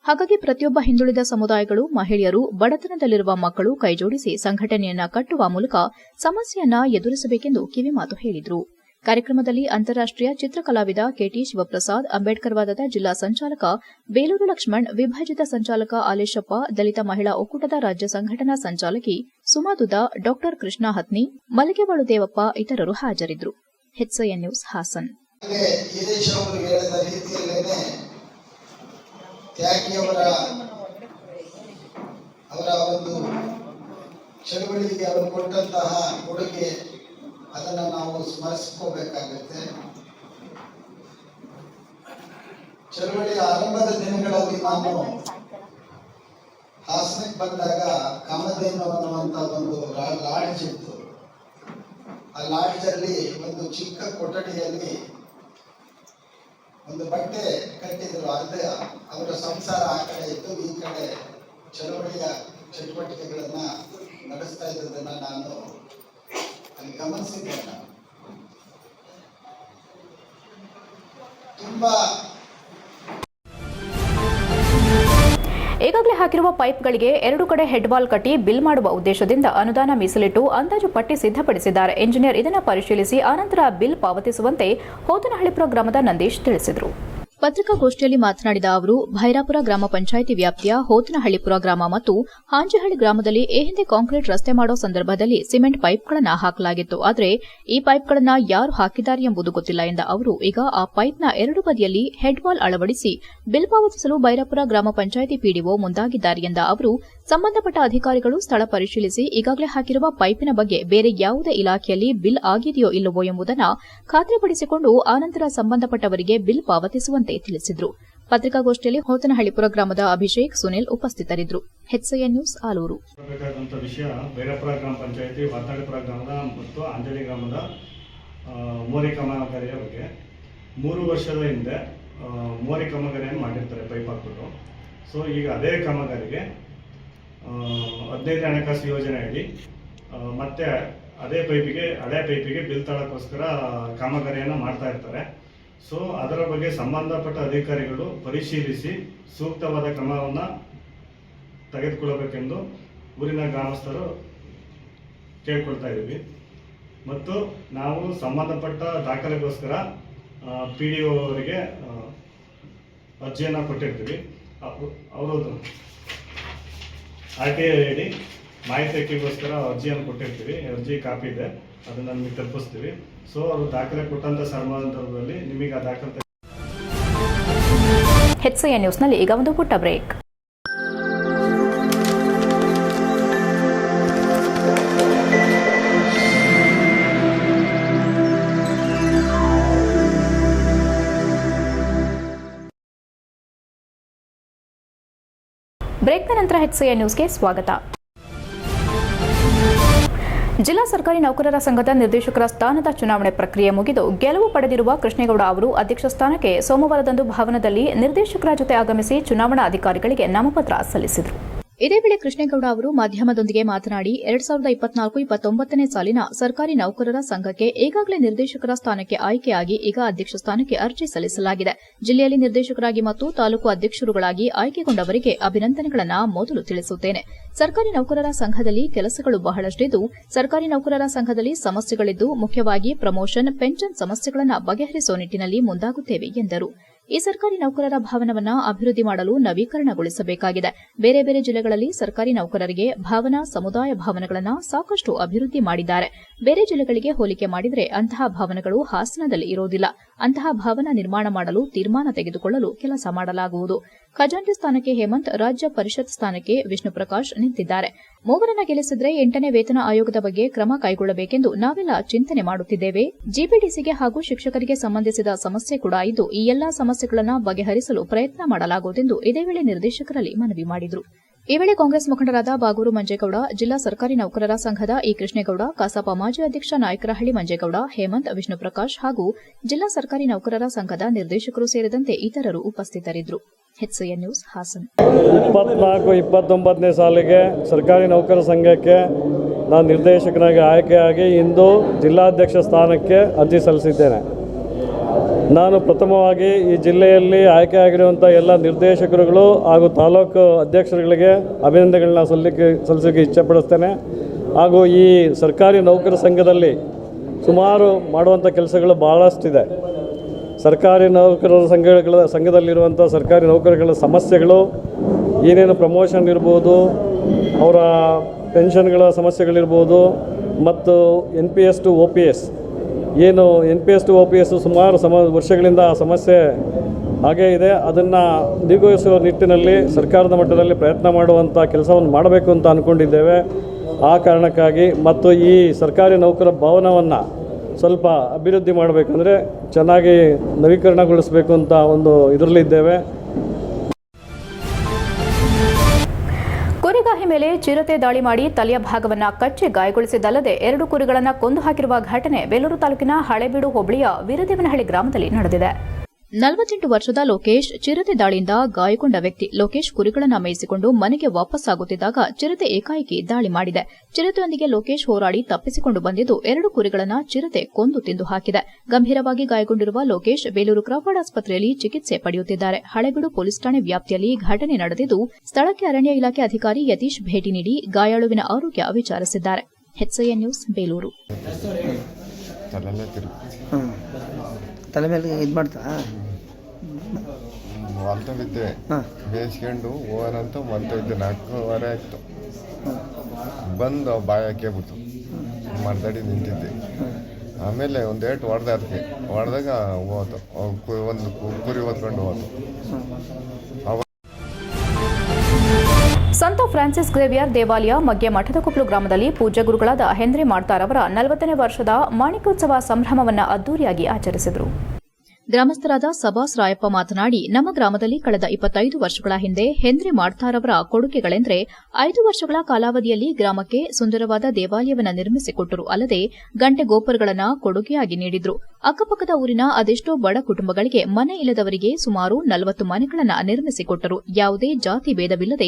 ಹಾಗಾಗಿ ಪ್ರತಿಯೊಬ್ಬ ಹಿಂದುಳಿದ ಸಮುದಾಯಗಳು, ಮಹಿಳೆಯರು, ಬಡತನದಲ್ಲಿರುವ ಮಕ್ಕಳು ಕೈಜೋಡಿಸಿ ಸಂಘಟನೆಯನ್ನ ಕಟ್ಟುವ ಮೂಲಕ ಸಮಸ್ಯೆಯನ್ನ ಎದುರಿಸಬೇಕೆಂದು ಕಿವಿಮಾತು ಹೇಳಿದರು. ಕಾರ್ಯಕ್ರಮದಲ್ಲಿ ಅಂತಾರಾಷ್ಟೀಯ ಚಿತ್ರಕಲಾವಿದ ಕೆಟಿ ಶಿವಪ್ರಸಾದ್, ಅಂಬೇಡ್ಕರ್ ವಾದದ ಜಿಲ್ಲಾ ಸಂಚಾಲಕ ಬೇಲೂರು ಲಕ್ಷ್ಮಣ್, ವಿಭಜಿತ ಸಂಚಾಲಕ ಆಲೇಶಪ್ಪ, ದಲಿತ ಮಹಿಳಾ ಒಕ್ಕೂಟದ ರಾಜ್ಯ ಸಂಘಟನಾ ಸಂಚಾಲಕಿ ಸುಮಾದುದ ಡಾ ಕೃಷ್ಣ ಹತ್ನಿ, ಮಲ್ಲಿಗೆವಾಳು ದೇವಪ್ಪ ಇತರರು ಹಾಜರಿದ್ದರು. ನ್ಯೂಸ್ ಹಾಸನ್. ಒಂದು ಚಳುವಳಿಗೆ ಅವರು ಕೊಟ್ಟಂತಹ ಕೊಡುಗೆ ಅದನ್ನು ನಾವು ಸ್ಮರಿಸ್ಕೋಬೇಕಾಗತ್ತೆ. ಚಳುವಳಿಯ ಆರಂಭದ ದಿನಗಳಲ್ಲಿ ನಾನು ಹಾಸನಕ್ಕೆ ಬಂದಾಗ ಕಾಮಧೇನು ಅನ್ನುವಂತ ಒಂದು ಲಾಡ್ಜ್ ಇತ್ತು. ಆ ಲಾಡ್ಜಲ್ಲಿ ಒಂದು ಚಿಕ್ಕ ಕೊಠಡಿಯಲ್ಲಿ ಒಂದು ಬಟ್ಟೆ ಕಟ್ಟಿದ್ರು. ಅರ್ಧ ಅವರ ಸಂಸಾರ ಆ ಕಡೆ ಇತ್ತು. ಈ ಕಡೆ ಚಳವಳಿಯ ಚಟುವಟಿಕೆಗಳನ್ನ ನಡೆಸ್ತಾ ಇದ್ದದನ್ನ ನಾನು ಅಲ್ಲಿ ಗಮನಿಸಿದ್ದೇನೆ. ತುಂಬಾ ಈಗಾಗಲೇ ಹಾಕಿರುವ ಪೈಪ್ಗಳಿಗೆ ಎರಡು ಕಡೆ ಹೆಡ್ ವಾಲ್ ಕಟ್ಟಿ ಬಿಲ್ ಮಾಡುವ ಉದ್ದೇಶದಿಂದ ಅನುದಾನ ಮೀಸಲಿಟ್ಟು ಅಂದಾಜು ಪಟ್ಟಿ ಸಿದ್ಧಪಡಿಸಿದ್ದಾರೆ. ಇಂಜಿನಿಯರ್ ಇದನ್ನು ಪರಿಶೀಲಿಸಿ, ಆನಂತರ ಬಿಲ್ ಪಾವತಿಸುವಂತೆ ಹೋತನಹಳ್ಳಿಪುರ ಗ್ರಾಮದ ನಂದೀಶ್ ತಿಳಿಸಿದರು. ಪತ್ರಿಕಾಗೋಷ್ಠಿಯಲ್ಲಿ ಮಾತನಾಡಿದ ಅವರು, ಭೈರಾಪುರ ಗ್ರಾಮ ಪಂಚಾಯಿತಿ ವ್ಯಾಪ್ತಿಯ ಹೋತನಹಳ್ಳಿಪುರ ಗ್ರಾಮ ಮತ್ತು ಹಾಂಜಹಳ್ಳಿ ಗ್ರಾಮದಲ್ಲಿ ಈ ಹಿಂದೆ ಕಾಂಕ್ರೀಟ್ ರಸ್ತೆ ಮಾಡೋ ಸಂದರ್ಭದಲ್ಲಿ ಸಿಮೆಂಟ್ ಪೈಪ್ಗಳನ್ನು ಹಾಕಲಾಗಿತ್ತು. ಆದರೆ ಈ ಪೈಪ್ಗಳನ್ನು ಯಾರು ಹಾಕಿದ್ದಾರೆ ಎಂಬುದು ಗೊತ್ತಿಲ್ಲ ಎಂದ ಅವರು, ಈಗ ಆ ಪೈಪ್ನ ಎರಡು ಬದಿಯಲ್ಲಿ ಹೆಡ್ ವಾಲ್ ಅಳವಡಿಸಿ ಬಿಲ್ ಪಾವತಿಸಲು ಭೈರಾಪುರ ಗ್ರಾಮ ಪಂಚಾಯಿತಿ ಪಿಡಿಒ ಮುಂದಾಗಿದ್ದಾರೆ ಎಂದ ಅವರು ಸಂಬಂಧಪಟ್ಟ ಅಧಿಕಾರಿಗಳು ಸ್ಥಳ ಪರಿಶೀಲಿಸಿ ಈಗಾಗಲೇ ಹಾಕಿರುವ ಪೈಪಿನ ಬಗ್ಗೆ ಬೇರೆ ಯಾವುದೇ ಇಲಾಖೆಯಲ್ಲಿ ಬಿಲ್ ಆಗಿದೆಯೋ ಇಲ್ಲವೋ ಎಂಬುದನ್ನು ಖಾತ್ರಿಪಡಿಸಿಕೊಂಡು ಆನಂತರ ಸಂಬಂಧಪಟ್ಟವರಿಗೆ ಬಿಲ್ ಪಾವತಿಸುವಂತೆ ತಿಳಿಸಿದರು. ಪತ್ರಿಕಾಗೋಷ್ಠಿಯಲ್ಲಿ ಹೋತನಹಳ್ಳಿಪುರ ಗ್ರಾಮದ ಅಭಿಷೇಕ್ ಸುನಿಲ್ ಉಪಸ್ಥಿತರಿದ್ದರು. HN news Alur. ವಿಷಯ ಭೈರಪುರ ಗ್ರಾಮ ಪಂಚಾಯತಿ ವಾತಾಳಿಪುರ ಗ್ರಾಮದ ಮತ್ತು ಅಂಜಲಿ ಗ್ರಾಮದ ಮೋರಿ ಕಾಮಗಾರಿಯ ಬಗ್ಗೆ. ಮೂರು ವರ್ಷದ ಹಿಂದೆ ಮೋರಿ ಕಾಮಗಾರಿಯನ್ನು ಮಾಡಿರ್ತಾರೆ ಪೈಪ್ ಹಾಕ್ಬಿಟ್ಟು. ಸೊ ಈಗ ಅದೇ ಕಾಮಗಾರಿಗೆ ಆ, ಹದಿನೈದು ಹಣಕಾಸು ಯೋಜನೆ ಅಡಿ ಆ, ಮತ್ತೆ ಅದೇ ಪೈಪಿಗೆ ಹಳೆ ಪೈಪಿಗೆ ಬಿಲ್ ತಾಳಕ್ಕೋಸ್ಕರ ಕಾಮಗಾರಿಯನ್ನು ಮಾಡ್ತಾ ಇರ್ತಾರೆ. ಸೊ ಅದರ ಬಗ್ಗೆ ಸಂಬಂಧಪಟ್ಟ ಅಧಿಕಾರಿಗಳು ಪರಿಶೀಲಿಸಿ ಸೂಕ್ತವಾದ ಕ್ರಮವನ್ನು ತೆಗೆದುಕೊಳ್ಳಬೇಕೆಂದು ಊರಿನ ಗ್ರಾಮಸ್ಥರು ಕೇಳ್ಕೊಳ್ತಾ ಇದ್ದೀವಿ ಮತ್ತು ನಾವು ಸಂಬಂಧಪಟ್ಟ ದಾಖಲೆಗೋಸ್ಕರ ಪಿ ಡಿ ಒ ಅವರಿಗೆ ಅರ್ಜಿಯನ್ನು ಕೊಟ್ಟಿರ್ತೀವಿ. ಅವರು ಆರ್ ಟಿ ಐ ಐ ಮಾಹಿತಿ ಹಕ್ಕಿಗೋಸ್ಕರ ಅರ್ಜಿಯನ್ನು ಕೊಟ್ಟಿರ್ತೀವಿ. ಅರ್ಜಿ ಕಾಪಿ ಇದೆ. ಅದನ್ನು ನಿಮಗೆ ತಲುಪಿಸ್ತೀವಿ. ಸೊ ಅವರು ದಾಖಲೆ ಕೊಟ್ಟಂಥ ಸಂದರ್ಭದಲ್ಲಿ ನಿಮಗೆ ಆ ದಾಖಲೆ ಹೆಚ್ಎನ್ ನ್ಯೂಸ್ನಲ್ಲಿ ಈಗ ಒಂದು ಪುಟ್ಟ ಬ್ರೇಕ್ ಬ್ರೇಕ್ನ ನಂತರ ಹೆಚ್ಸಿಯ ನ್ಯೂಸ್ಗೆ ಸ್ವಾಗತ. ಜಿಲ್ಲಾ ಸರ್ಕಾರಿ ನೌಕರರ ಸಂಘದ ನಿರ್ದೇಶಕರ ಸ್ಥಾನದ ಚುನಾವಣೆ ಪ್ರಕ್ರಿಯೆ ಮುಗಿದು ಗೆಲುವು ಪಡೆದಿರುವ ಕೃಷ್ಣೇಗೌಡ ಅವರು ಅಧ್ಯಕ್ಷ ಸ್ಥಾನಕ್ಕೆ ಸೋಮವಾರದಂದು ಭವನದಲ್ಲಿ ನಿರ್ದೇಶಕರ ಜೊತೆ ಆಗಮಿಸಿ ಚುನಾವಣಾ ಅಧಿಕಾರಿಗಳಿಗೆ ನಾಮಪತ್ರ ಸಲ್ಲಿಸಿದರು. ಇದೇ ವೇಳೆ ಕೃಷ್ಣೇಗೌಡ ಅವರು ಮಾಧ್ಯಮದೊಂದಿಗೆ ಮಾತನಾಡಿ ಎರಡ್ ಸಾವಿರದ ಇಪ್ಪತ್ನಾಲ್ಕು, ಇಪ್ಪತ್ತೊಂಬತ್ತನೇ ಸಾಲಿನ ಸರ್ಕಾರಿ ನೌಕರರ ಸಂಘಕ್ಕೆ ಈಗಾಗಲೇ ನಿರ್ದೇಶಕರ ಸ್ಥಾನಕ್ಕೆ ಆಯ್ಕೆಯಾಗಿ ಈಗ ಅಧ್ಯಕ್ಷ ಸ್ಥಾನಕ್ಕೆ ಅರ್ಜಿ ಸಲ್ಲಿಸಲಾಗಿದೆ. ಜಿಲ್ಲೆಯಲ್ಲಿ ನಿರ್ದೇಶಕರಾಗಿ ಮತ್ತು ತಾಲೂಕು ಅಧ್ಯಕ್ಷರುಗಳಾಗಿ ಆಯ್ಕೆಗೊಂಡವರಿಗೆ ಅಭಿನಂದನೆಗಳನ್ನು ಮೊದಲು ತಿಳಿಸುತ್ತೇನೆ. ಸರ್ಕಾರಿ ನೌಕರರ ಸಂಘದಲ್ಲಿ ಕೆಲಸಗಳು ಬಹಳಷ್ಟಿದ್ದು, ಸರ್ಕಾರಿ ನೌಕರರ ಸಂಘದಲ್ಲಿ ಸಮಸ್ಯೆಗಳಿದ್ದು, ಮುಖ್ಯವಾಗಿ ಪ್ರಮೋಷನ್, ಪೆನ್ಷನ್ ಸಮಸ್ಯೆಗಳನ್ನು ಬಗೆಹರಿಸುವ ನಿಟ್ಟಿನಲ್ಲಿ ಮುಂದಾಗುತ್ತೇವೆ ಎಂದರು. ಈ ಸರ್ಕಾರಿ ನೌಕರರ ಭಾವನವನ್ನ ಅಭಿವೃದ್ಧಿ ಮಾಡಲು ನವೀಕರಣಗೊಳಿಸಬೇಕಾಗಿದೆ. ಬೇರೆ ಬೇರೆ ಜಿಲ್ಲೆಗಳಲ್ಲಿ ಸರ್ಕಾರಿ ನೌಕರರಿಗೆ ಭವನ ಸಮುದಾಯ ಭವನಗಳನ್ನು ಸಾಕಷ್ಟು ಅಭಿವೃದ್ಧಿ ಮಾಡಿದ್ದಾರೆ. ಬೇರೆ ಜಿಲ್ಲೆಗಳಿಗೆ ಹೋಲಿಕೆ ಮಾಡಿದರೆ ಅಂತಹ ಭವನಗಳು ಹಾಸನದಲ್ಲಿ ಇರೋದಿಲ್ಲ. ಅಂತಹ ಭವನ ನಿರ್ಮಾಣ ಮಾಡಲು ತೀರ್ಮಾನ ತೆಗೆದುಕೊಳ್ಳಲು ಕೆಲಸ ಮಾಡಲಾಗುವುದು. ಖಜಾಂಚಿ ಸ್ಥಾನಕ್ಕೆ ಹೇಮಂತ್, ರಾಜ್ಯ ಪರಿಷತ್ ಸ್ಥಾನಕ್ಕೆ ವಿಷ್ಣು ಪ್ರಕಾಶ್ ನಿಂತಿದ್ದಾರೆ. ಮೂವರನ್ನ ಗೆಲ್ಲಿಸಿದ್ರೆ ಎಂಟನೇ ವೇತನ ಆಯೋಗದ ಬಗ್ಗೆ ಕ್ರಮ ಕೈಗೊಳ್ಳಬೇಕೆಂದು ನಾವೆಲ್ಲ ಚಿಂತನೆ ಮಾಡುತ್ತಿದ್ದೇವೆ. ಜಿಪಿಡಿಸಿಗೆ ಹಾಗೂ ಶಿಕ್ಷಕರಿಗೆ ಸಂಬಂಧಿಸಿದ ಸಮಸ್ಯೆ ಕೂಡ ಇದ್ದು, ಈ ಎಲ್ಲಾ ಸಮಸ್ಯೆ ಸಮಸ್ಯೆಗಳನ್ನು ಬಗೆಹರಿಸಲು ಪ್ರಯತ್ನ ಮಾಡಲಾಗುವುದೆಂದು ಇದೇ ವೇಳೆ ನಿರ್ದೇಶಕರಲ್ಲಿ ಮನವಿ ಮಾಡಿದರು. ಈ ವೇಳೆ ಕಾಂಗ್ರೆಸ್ ಮುಖಂಡರಾದ ಬಾಗೂರು ಮಂಜೇಗೌಡ, ಜಿಲ್ಲಾ ಸರ್ಕಾರಿ ನೌಕರರ ಸಂಘದ ಇ ಕೃಷ್ಣೇಗೌಡ, ಕಸಾಪ ಮಾಜಿ ಅಧ್ಯಕ್ಷ ನಾಯಕರಹಳ್ಳಿ ಮಂಜೇಗೌಡ, ಹೇಮಂತ್ ವಿಷ್ಣುಪ್ರಕಾಶ್ ಹಾಗೂ ಜಿಲ್ಲಾ ಸರ್ಕಾರಿ ನೌಕರರ ಸಂಘದ ನಿರ್ದೇಶಕರು ಸೇರಿದಂತೆ ಇತರರು ಉಪಸ್ಥಿತರಿದ್ದರು. ನ್ಯೂಸ್, ಹಾಸನ್. ಇಪ್ಪತ್ನಾಲ್ಕು, ಇಪ್ಪತ್ತೊಂಬತ್ತನೇ ಸಾಲಿಗೆ ಸರ್ಕಾರಿ ನೌಕರ ಸಂಘಕ್ಕೆ ನಾನು ನಿರ್ದೇಶಕನಾಗಿ ಆಯ್ಕೆಯಾಗಿ ಇಂದು ಜಿಲ್ಲಾಧ್ಯಕ್ಷ ಸ್ಥಾನಕ್ಕೆ ಅರ್ಜಿ ಸಲ್ಲಿಸಿದ್ದೇನೆ. ನಾನು ಪ್ರಥಮವಾಗಿ ಈ ಜಿಲ್ಲೆಯಲ್ಲಿ ಆಯ್ಕೆಯಾಗಿರುವಂಥ ಎಲ್ಲ ನಿರ್ದೇಶಕರುಗಳು ಹಾಗೂ ತಾಲೂಕು ಅಧ್ಯಕ್ಷರುಗಳಿಗೆ ಅಭಿನಂದನೆಗಳನ್ನ ಸಲ್ಲಿಕೆ ಸಲ್ಲಿಸೋಕ್ಕೆ ಇಚ್ಛೆಪಡಿಸ್ತೇನೆ. ಹಾಗೂ ಈ ಸರ್ಕಾರಿ ನೌಕರ ಸಂಘದಲ್ಲಿ ಸುಮಾರು ಮಾಡುವಂಥ ಕೆಲಸಗಳು ಭಾಳಷ್ಟಿದೆ ಸರ್ಕಾರಿ ನೌಕರರ ಸಂಘಗಳ ಸಂಘದಲ್ಲಿರುವಂಥ ಸರ್ಕಾರಿ ನೌಕರಗಳ ಸಮಸ್ಯೆಗಳು, ಏನೇನು ಪ್ರಮೋಷನ್ ಇರ್ಬೋದು, ಅವರ ಪೆನ್ಷನ್ಗಳ ಸಮಸ್ಯೆಗಳಿರ್ಬೋದು, ಮತ್ತು N P S to O P S ಏನು N P S to O P S ಸುಮಾರು ಸಮ ವರ್ಷಗಳಿಂದ ಸಮಸ್ಯೆ ಹಾಗೇ ಇದೆ. ಅದನ್ನು ನೀಗಿಸುವ ನಿಟ್ಟಿನಲ್ಲಿ ಸರ್ಕಾರದ ಮಟ್ಟದಲ್ಲಿ ಪ್ರಯತ್ನ ಮಾಡುವಂಥ ಕೆಲಸವನ್ನು ಮಾಡಬೇಕು ಅಂತ ಅಂದ್ಕೊಂಡಿದ್ದೇವೆ ಆ ಕಾರಣಕ್ಕಾಗಿ ಮತ್ತು ಈ ಸರ್ಕಾರಿ ನೌಕರ ಭವನವನ್ನು ಸ್ವಲ್ಪ ಅಭಿವೃದ್ಧಿ ಮಾಡಬೇಕಂದ್ರೆ ಚೆನ್ನಾಗಿ ನವೀಕರಣಗೊಳಿಸಬೇಕು ಅಂತ ಒಂದು ಇದರಲ್ಲಿದ್ದೇವೆ. ಮೇಲೆ ಚಿರತೆ ದಾಳಿ ಮಾಡಿ ತಲೆಯ ಭಾಗವನ್ನ ಕಚ್ಚಿ ಗಾಯಗೊಳಿಸಿದ್ದಲ್ಲದೆ ಎರಡು ಕುರಿಗಳನ್ನು ಕೊಂದು ಹಾಕಿರುವ ಘಟನೆ ಬೇಲೂರು ತಾಲೂಕಿನ ಹಳೆಬೀಡು ಹೋಬಳಿಯ ವೀರದೇವನಹಳ್ಳಿ ಗ್ರಾಮದಲ್ಲಿ ನಡೆದಿದೆ. ನಲವತ್ತೆಂಟು ವರ್ಷದ ಲೋಕೇಶ್ ಚಿರತೆ ದಾಳಿಯಿಂದ ಗಾಯಗೊಂಡ ವ್ಯಕ್ತಿ ಲೋಕೇಶ್ ಕುರಿಗಳನ್ನು ಮೇಯಿಸಿಕೊಂಡು ಮನೆಗೆ ವಾಪಸ್ಸಾಗುತ್ತಿದ್ದಾಗ ಚಿರತೆ ಏಕಾಏಕಿ ದಾಳಿ ಮಾಡಿದೆ. ಚಿರತೆಯೊಂದಿಗೆ ಲೋಕೇಶ್ ಹೋರಾಡಿ ತಪ್ಪಿಸಿಕೊಂಡು ಬಂದಿದ್ದು ಎರಡು ಕುರಿಗಳನ್ನು ಚಿರತೆ ಕೊಂದು ತಿಂದು ಹಾಕಿದೆ. ಗಂಭೀರವಾಗಿ ಗಾಯಗೊಂಡಿರುವ ಲೋಕೇಶ್ ಬೇಲೂರು ಕ್ರಾಫರ್ಡ್ ಆಸ್ಪತ್ರೆಯಲ್ಲಿ ಚಿಕಿತ್ಸೆ ಪಡೆಯುತ್ತಿದ್ದಾರೆ. ಹಳೆಬೀಡು ಪೊಲೀಸ್ ಠಾಣೆ ವ್ಯಾಪ್ತಿಯಲ್ಲಿ ಘಟನೆ ನಡೆದಿದ್ದು ಸ್ಥಳಕ್ಕೆ ಅರಣ್ಯ ಇಲಾಖೆ ಅಧಿಕಾರಿ ಯತೀಶ್ ಭೇಟಿ ನೀಡಿ ಗಾಯಾಳುವಿನ ಆರೋಗ್ಯ ವಿಚಾರಿಸಿದ್ದಾರೆ. ಬೇಲೂರು. ತಲೆಲ್ಲ ತಿರುಗಿ. ಹ್ಞೂ ತಲೆ ಮೇಲೆ ಇದು ಮಾಡ್ತಾ? ಹೊಲ್ತವಿದ್ದೆ ಹಾಂ. ಬೇಯಿಸ್ಕೊಂಡು ಹೋಗೋಣಂತ ಹೊಲ್ತವಿದ್ದೆ ನಾಲ್ಕೂವರೆ ಆಯಿತು. ಬಂದು ಬಾಯಿ ಹಾಕ್ಯಬಿಡ್ತು ಮಾತಾಡಿ ನಿಂತಿದ್ದೆ. ಆಮೇಲೆ ಒಂದು ಏಟು ಹೊಡೆದ ಅದಕ್ಕೆ ಹೊಡೆದಾಗ ಹೋತು. ಒಂದು ಕುರಿ ಹೊತ್ಕೊಂಡು ಹೋತು. ಸಂತ ಫ್ರಾನ್ಸಿಸ್ ಗ್ರೇವಿಯರ್ ದೇವಾಲಯ ಮಗ್ಗೆ ಮಠದಕೊಪ್ಪಲು ಗ್ರಾಮದಲ್ಲಿ ಪೂಜ್ಯ ಗುರುಗಳಾದ ಹೆನ್ರಿ ಮಾಡ್ತಾರವರ ನಲವತ್ತನೇ ವರ್ಷದ ಮಾಣಿಕೋತ್ಸವ ಸಂಭ್ರಮವನ್ನು ಅದ್ದೂರಿಯಾಗಿ ಆಚರಿಸಿದರು. ಗ್ರಾಮಸ್ಥರಾದ ಸಬಾಸ್ ರಾಯಪ್ಪ ಮಾತನಾಡಿ, ನಮ್ಮ ಗ್ರಾಮದಲ್ಲಿ ಕಳೆದ ಇಪ್ಪತ್ತೈದು ವರ್ಷಗಳ ಹಿಂದೆ ಹೆನ್ರಿ ಮಾಡ್ತಾರವರ ಕೊಡುಗೆಗಳೆಂದರೆ ಐದು ವರ್ಷಗಳ ಕಾಲಾವಧಿಯಲ್ಲಿ ಗ್ರಾಮಕ್ಕೆ ಸುಂದರವಾದ ದೇವಾಲಯವನ್ನು ನಿರ್ಮಿಸಿಕೊಟ್ಟರು. ಅಲ್ಲದೆ ಗಂಟೆ ಗೋಪುರಗಳನ್ನು ಕೊಡುಗೆಯಾಗಿ ನೀಡಿದ್ರು. ಅಕ್ಕಪಕ್ಕದ ಊರಿನ ಅದೆಷ್ಟೋ ಬಡ ಕುಟುಂಬಗಳಿಗೆ ಮನೆ ಇಲ್ಲದವರಿಗೆ ಸುಮಾರು ನಲವತ್ತು ಮನೆಗಳನ್ನು ನಿರ್ಮಿಸಿಕೊಟ್ಟರು. ಯಾವುದೇ ಜಾತಿ ಭೇದವಿಲ್ಲದೆ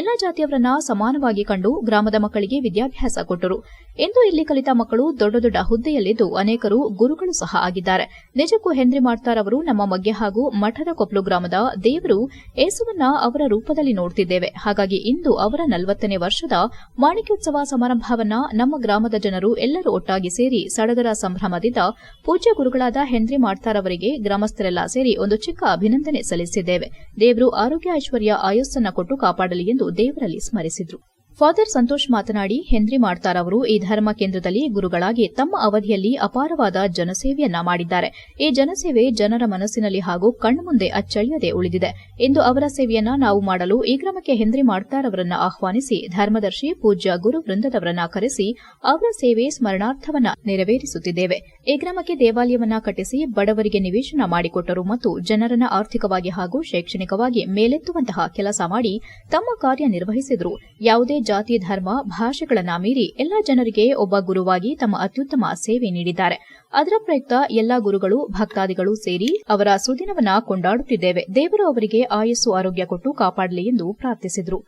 ಎಲ್ಲಾ ಜಾತಿಯವರನ್ನ ಸಮಾನವಾಗಿ ಕಂಡು ಗ್ರಾಮದ ಮಕ್ಕಳಿಗೆ ವಿದ್ಯಾಭ್ಯಾಸ ಕೊಟ್ಟರು. ಇಂದು ಇಲ್ಲಿ ಕಲಿತ ಮಕ್ಕಳು ದೊಡ್ಡ ದೊಡ್ಡ ಹುದ್ದೆಯಲ್ಲಿದ್ದು ಅನೇಕರು ಗುರುಗಳು ಸಹ ಆಗಿದ್ದಾರೆ. ನಿಜಕ್ಕೂ ಹೆನ್ರಿ ಮಾಡ್ತಾರ್ ಅವರು ನಮ್ಮ ಮಗ್ಗೆ ಹಾಗೂ ಮಠದ ಕೊಪ್ಪಲು ಗ್ರಾಮದ ದೇವರು ಏಸುವನ್ನ ಅವರ ರೂಪದಲ್ಲಿ ನೋಡುತ್ತಿದ್ದೇವೆ ಹಾಗಾಗಿ ಇಂದು ಅವರ ನಲವತ್ತನೇ ವರ್ಷದ ಮಾಣಿಕ್ಯೋತ್ಸವ ಸಮಾರಂಭವನ್ನ ನಮ್ಮ ಗ್ರಾಮದ ಜನರು ಎಲ್ಲರೂ ಒಟ್ಟಾಗಿ ಸೇರಿ ಸಡಗರ ಸಂಭ್ರಮದಿಂದ ಪೂಜ್ಯ ಗುರುಗಳಾದ ಹೆನ್ರಿ ಮಾಡ್ತಾರ್ ಅವರಿಗೆ ಗ್ರಾಮಸ್ಥರೆಲ್ಲ ಸೇರಿ ಒಂದು ಚಿಕ್ಕ ಅಭಿನಂದನೆ ಸಲ್ಲಿಸಿದ್ದೇವೆ. ದೇವರು ಆರೋಗ್ಯ ಐಶ್ವರ್ಯ ಆಯಸ್ಸನ್ನ ಕೊಟ್ಟು ಕಾಪಾಡಲಿ ಎಂದು ದೇವರಲ್ಲಿ ಸ್ಮರಿಸಿದ್ರು. ಫಾದರ್ ಸಂತೋಷ್ ಮಾತನಾಡಿ, ಹೆನ್ರಿ ಮಾಡ್ತಾರ್ ಅವರು ಈ ಧರ್ಮ ಕೇಂದ್ರದಲ್ಲಿ ಗುರುಗಳಾಗಿ ತಮ್ಮ ಅವಧಿಯಲ್ಲಿ ಅಪಾರವಾದ ಜನಸೇವೆಯನ್ನ ಮಾಡಿದ್ದಾರೆ. ಈ ಜನಸೇವೆ ಜನರ ಮನಸ್ಸಿನಲ್ಲಿ ಹಾಗೂ ಕಣ್ಮುಂದೆ ಅಚ್ಚಳಿಯದೆ ಉಳಿದಿದೆ. ಇಂದು ಅವರ ಸೇವೆಯನ್ನ ನಾವು ಮಾಡಲು ಈ ಗ್ರಾಮಕ್ಕೆ ಹೆನ್ರಿ ಮಾಡ್ತಾರ್ ಅವರನ್ನ ಆಹ್ವಾನಿಸಿ, ಧರ್ಮದರ್ಶಿ ಪೂಜ್ಯ ಗುರು ವೃಂದದವರನ್ನ ಕರೆಸಿ, ಅವರ ಸೇವೆ ಸ್ಮರಣಾರ್ಥವನ್ನ ನೆರವೇರಿಸುತ್ತಿದ್ದೇವೆ. ಈ ಗ್ರಾಮಕ್ಕೆ ದೇವಾಲಯವನ್ನ ಕಟ್ಟಿಸಿ, ಬಡವರಿಗೆ ನಿವೇಶನ ಮಾಡಿಕೊಟ್ಟರು ಮತ್ತು ಜನರನ್ನ ಆರ್ಥಿಕವಾಗಿ ಹಾಗೂ ಶೈಕ್ಷಣಿಕವಾಗಿ ಮೇಲೆತ್ತುವಂತಹ ಕೆಲಸ ಮಾಡಿ, ತಮ್ಮ ಕಾರ್ಯ ನಿರ್ವಹಿಸಿದರು. ಯಾವುದೇ ಜಾತಿ, ಧರ್ಮ ಭಾಷೆಗಳನ್ನ ಮೀರಿ ಎಲ್ಲ ಜನರಿಗೆ ಒಬ್ಬ ಗುರುವಾಗಿ ತಮ್ಮ ಅತ್ಯುತ್ತಮ ಸೇವೆ ನೀಡಿದ್ದಾರೆ. ಅದರ ಪ್ರಯುಕ್ತ ಎಲ್ಲಾ ಗುರುಗಳು, ಭಕ್ತಾದಿಗಳು ಸೇರಿ ಅವರ ಸುದಿನವನ್ನ ಕೊಂಡಾಡುತ್ತಿದ್ದೇವೆ. ದೇವರು ಅವರಿಗೆ ಆಯಸ್ಸು, ಆರೋಗ್ಯ ಕೊಟ್ಟು ಕಾಪಾಡಲಿ ಎಂದು ಪ್ರಾರ್ಥಿಸಿದರು.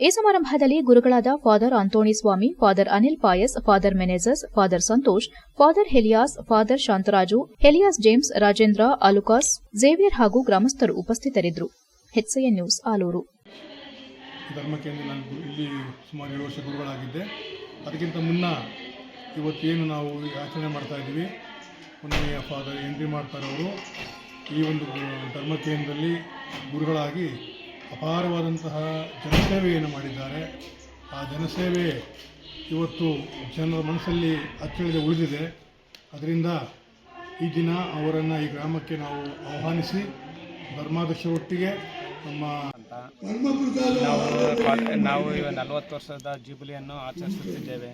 ಈ ಸಮಾರಂಭದಲ್ಲಿ ಗುರುಗಳಾದ father Anthony Swamy, father Anil Pais, father Menezes, father Santhosh, father Elias, father Shantharaju, Elias James, Rajendra, Alukas Xavier ಹಾಗೂ ಗ್ರಾಮಸ್ಥರು ಉಪಸ್ಥಿತರಿದ್ದರು. ನ್ಯೂಸ್, ಆಲೂರು. ಧರ್ಮಕ್ಕೆ ನಾನು ಗು- ಇಲ್ಲಿ ಸುಮಾರು ಏಳು ವರ್ಷ ಗುರುಗಳಾಗಿದ್ದೆ. ಅದಕ್ಕಿಂತ ಮುನ್ನ ಇವತ್ತೇನು ನಾವು ಆಚರಣೆ ಮಾಡ್ತಾ ಇದ್ದೀವಿ. ಒಂದನೆಯ ಫಾದರ್ ಎಂಟ್ರಿ ಮಾಡ್ತಾರವರು ಈ ಒಂದು ಧರ್ಮ ಕೇಂದ್ರದಲ್ಲಿ ಗುರುಗಳಾಗಿ ಅಪಾರವಾದಂತಹ ಜನಸೇವೆಯನ್ನು ಮಾಡಿದ್ದಾರೆ. ಆ ಜನಸೇವೆ ಇವತ್ತು ಜನರ ಮನಸ್ಸಲ್ಲಿ ಅಚ್ಚಳಿದ, ಉಳಿದಿದೆ. ಅದರಿಂದ ಈ ದಿನ ಅವರನ್ನು ಈ ಗ್ರಾಮಕ್ಕೆ ನಾವು ಆಹ್ವಾನಿಸಿ ಧರ್ಮಾದರ್ಶ ಒಟ್ಟಿಗೆ ನಮ್ಮ ನಾವು ನಾವು ಇವ ನಲವತ್ತು ವರ್ಷದ ಜೂಬಿಲಿಯನ್ನು ಆಚರಿಸುತ್ತಿದ್ದೇವೆ.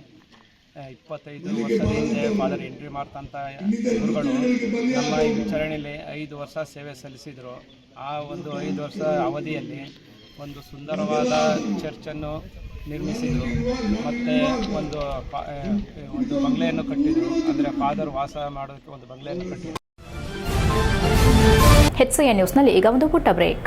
ಇಪ್ಪತ್ತೈದು ವರ್ಷದ ಹಿಂದೆ ಫಾದರ್ ಎಂಟ್ರಿ ಮಾಡ್ತಂಥ ಗುರುಗಳು ನಮ್ಮ ಈ ವಿಚಾರಣೆಯಲ್ಲಿ ಐದು ವರ್ಷ ಸೇವೆ ಸಲ್ಲಿಸಿದರು. ಆ ಒಂದು ಐದು ವರ್ಷ ಅವಧಿಯಲ್ಲಿ ಒಂದು ಸುಂದರವಾದ ಚರ್ಚನ್ನು ನಿರ್ಮಿಸಿದರು. ಮತ್ತು ಒಂದು ಒಂದು ಬಂಗ್ಲೆಯನ್ನು ಕಟ್ಟಿದರು. ಅಂದರೆ ಫಾದರ್ ವಾಸ ಮಾಡೋದಕ್ಕೆ ಒಂದು ಬಂಗ್ಲೆಯನ್ನು ಕಟ್ಟಿದರು. ನ್ಯೂಸ್ ನ್ಯೂಸ್ನಲ್ಲಿ ಈಗ ಒಂದು ಪುಟ್ಟ ಬ್ರೇಕ್.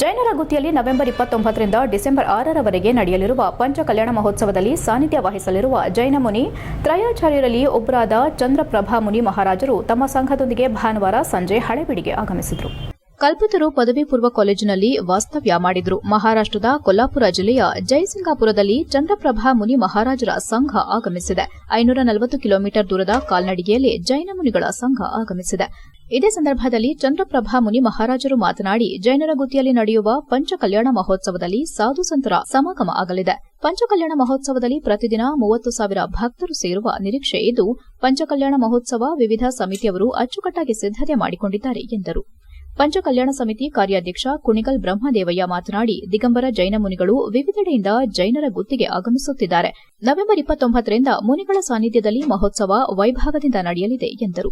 ಜೈನರ ಗುತ್ತಿಯಲ್ಲಿ ನವೆಂಬರ್ ಇಪ್ಪತ್ತೊಂಬತ್ತರಿಂದ ಡಿಸೆಂಬರ್ ಆರರವರೆಗೆ ನಡೆಯಲಿರುವ ಪಂಚಕಲ್ಯಾಣ ಮಹೋತ್ಸವದಲ್ಲಿ ಸಾನ್ನಿಧ್ಯ ವಹಿಸಲಿರುವ ಜೈನ ಮುನಿ, ತ್ರಯಾಚಾರ್ಯರಲ್ಲಿ ಒಬ್ಬರಾದ ಚಂದ್ರಪ್ರಭಾ ಮುನಿ ಮಹಾರಾಜರು ತಮ್ಮ ಸಂಘದೊಂದಿಗೆ ಭಾನುವಾರ ಸಂಜೆ ಹಳೆಬಿಡಿಗೆ ಆಗಮಿಸಿದರು. ಕಲ್ಪತರು ಪದವಿ ಪೂರ್ವ ಕಾಲೇಜಿನಲ್ಲಿ ವಾಸ್ತವ್ಯ ಮಾಡಿದ್ರು. ಮಹಾರಾಷ್ಟದ ಕೊಲ್ಲಾಪುರ ಜಿಲ್ಲೆಯ ಜಯಸಿಂಗಾಪುರದಲ್ಲಿ ಚಂದ್ರಪ್ರಭಾ ಮುನಿ ಮಹಾರಾಜರ ಸಂಘ ಆಗಮಿಸಿದೆ. ಐನೂರ ನಲವತ್ತು ಕಿಲೋಮೀಟರ್ ದೂರದ ಕಾಲ್ನಡಿಗೆಯಲ್ಲಿ ಜೈನ ಮುನಿಗಳ ಸಂಘ ಆಗಮಿಸಿದೆ. ಇದೇ ಸಂದರ್ಭದಲ್ಲಿ ಚಂದ್ರಪ್ರಭಾ ಮುನಿ ಮಹಾರಾಜರು ಮಾತನಾಡಿ ಜೈನರ ಗುತ್ತಿಯಲ್ಲಿ ನಡೆಯುವ ಪಂಚಕಲ್ಯಾಣ ಮಹೋತ್ಸವದಲ್ಲಿ ಸಾಧು ಸಂತರ ಸಮಾಗಮ ಆಗಲಿದೆ. ಪಂಚಕಲ್ಯಾಣ ಮಹೋತ್ಸವದಲ್ಲಿ ಪ್ರತಿದಿನ ಮೂವತ್ತು ಸಾವಿರ ಭಕ್ತರು ಸೇರುವ ನಿರೀಕ್ಷೆ ಇದ್ದು, ಪಂಚಕಲ್ಯಾಣ ಮಹೋತ್ಸವ ವಿವಿಧ ಸಮಿತಿಯವರು ಅಚ್ಚುಕಟ್ಟಾಗಿ ಸಿದ್ದತೆ ಮಾಡಿಕೊಂಡಿದ್ದಾರೆ ಎಂದರು. ಪಂಚಕಲ್ಯಾಣ ಸಮಿತಿ ಕಾರ್ಯಾಧ್ಯಕ್ಷ ಕುಣಿಗಲ್ ಬ್ರಹ್ಮದೇವಯ್ಯ ಮಾತನಾಡಿ, ದಿಗಂಬರ ಜೈನ ಮುನಿಗಳು ವಿವಿಧೆಡೆಯಿಂದ ಜೈನರ ಗುತ್ತಿಗೆ ಆಗಮಿಸುತ್ತಿದ್ದಾರೆ. ನವೆಂಬರ್ ಇಪ್ಪತ್ತೊಂಬತ್ತರಿಂದ ಮುನಿಗಳ ಸಾನ್ನಿಧ್ಯದಲ್ಲಿ ಮಹೋತ್ಸವ ವೈಭಾಗದಿಂದ ನಡೆಯಲಿದೆ, ಎಂದರು.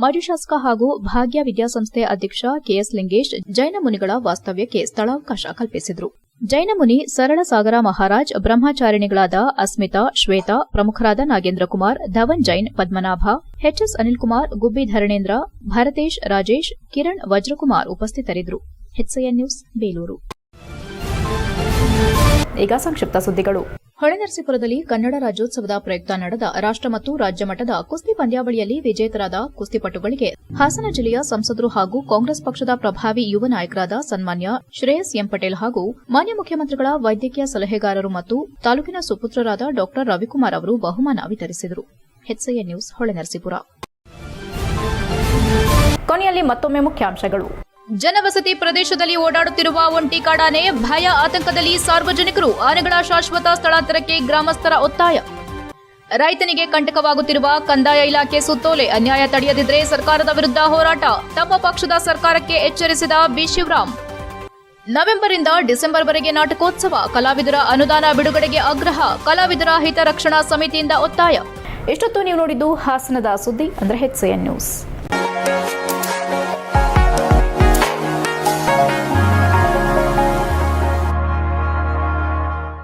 ಮಾಜಿ ಶಾಸಕ ಹಾಗೂ ಭಾಗ್ಯ ವಿದ್ಯಾಸಂಸ್ಥೆ ಅಧ್ಯಕ್ಷ ಕೆಎಸ್ ಲಿಂಗೇಶ್ ಜೈನ ಮುನಿಗಳ ವಾಸ್ತವ್ಯಕ್ಕೆ ಸ್ಥಳಾವಕಾಶ ಕಲ್ಪಿಸಿದರು. ಜೈನ ಮುನಿ ಸರಳ ಸಾಗರ ಮಹಾರಾಜ್, ಬ್ರಹ್ಮಚಾರಿಣಿಗಳಾದ ಅಸ್ಮಿತಾ, ಶ್ವೇತಾ, ಪ್ರಮುಖರಾದ ನಾಗೇಂದ್ರ ಕುಮಾರ್, ಧವನ್ ಜೈನ್, ಪದ್ಮನಾಭ, ಎಚ್ಎಸ್ ಅನಿಲ್ ಕುಮಾರ್ ಗುಬ್ಬಿ ಧರಣೇಂದ್ರ, ಭರತೇಶ್, ರಾಜೇಶ್, ಕಿರಣ್ ವಜ್ರಕುಮಾರ್ ಉಪಸ್ಥಿತರಿದ್ದರು. ನ್ಯೂಸ್, ಬೇಲೂರು. ಈಗ ಸಂಕ್ಷಿಪ್ತ ಸುದ್ದಿಗಳು. ಹೊಳೆನರಸೀಪುರದಲ್ಲಿ ಕನ್ನಡ ರಾಜ್ಯೋತ್ಸವದ ಪ್ರಯುಕ್ತ ನಡೆದ ರಾಷ್ಟ ಮತ್ತು ರಾಜ್ಯ ಮಟ್ಟದ ಕುಸ್ತಿ ಪಂದ್ಯಾವಳಿಯಲ್ಲಿ ವಿಜೇತರಾದ ಕುಸ್ತಿಪಟುಗಳಿಗೆ ಹಾಸನ ಜಿಲ್ಲೆಯ ಸಂಸದರು ಹಾಗೂ ಕಾಂಗ್ರೆಸ್ ಪಕ್ಷದ ಪ್ರಭಾವಿ ಯುವ ನಾಯಕರಾದ ಸನ್ಮಾನ್ಯ ಶ್ರೇಯಸ್ ಎಂ ಪಟೇಲ್ ಹಾಗೂ ಮಾನ್ಯ ಮುಖ್ಯಮಂತ್ರಿಗಳ ವೈದ್ಯಕೀಯ ಸಲಹೆಗಾರರು ಮತ್ತು ತಾಲೂಕಿನ ಸುಪುತ್ರರಾದ ಡಾ ರವಿಕುಮಾರ್ ಅವರು ಬಹುಮಾನ ವಿತರಿಸಿದರು. ನ್ಯೂಸ್ ಕೊನೆಯಲ್ಲಿ ಮತ್ತೊಮ್ಮೆ ಮುಖ್ಯಾಂಶಗಳು. ಜನವಸತಿ ಪ್ರದೇಶದಲ್ಲಿ ಓಡಾಡುತ್ತಿರುವ ಒಂಟಿ ಕಾಡಾನೆ ಭಯ ಆತಂಕದಲ್ಲಿ ಸಾರ್ವಜನಿಕರು ಆನೆಗಳ ಶಾಶ್ವತ ಸ್ಥಳಾಂತರಕ್ಕೆ ಗ್ರಾಮಸ್ಥರ ಒತ್ತಾಯ. ರೈತನಿಗೆ ಕಂಟಕವಾಗುತ್ತಿರುವ ಕಂದಾಯ ಇಲಾಖೆ ಸುತ್ತೋಲೆ ಅನ್ಯಾಯ ತಡೆಯದಿದ್ರೆ ಸರ್ಕಾರದ ವಿರುದ್ಧ ಹೋರಾಟ. ತಮ್ಮ ಪಕ್ಷದ ಸರ್ಕಾರಕ್ಕೆ ಎಚ್ಚರಿಸಿದ ಬಿ. ಶಿವರಾಮ್. ನವೆಂಬರಿಂದ ಡಿಸೆಂಬರ್ ವರೆಗೆ ನಾಟಕೋತ್ಸವ, ಕಲಾವಿದರ ಅನುದಾನ ಬಿಡುಗಡೆಗೆ ಆಗ್ರಹ, ಕಲಾವಿದರ ಹಿತರಕ್ಷಣಾ ಸಮಿತಿಯಿಂದ ಒತ್ತಾಯ. ಇಷ್ಟೊತ್ತು ನೀವು ನೋಡಿದ್ದು ಹಾಸನದ ಸುದ್ದಿ ಅಂದ್ರೆ ಹೆಚ್ಸಿಎನ್ ನ್ಯೂಸ್.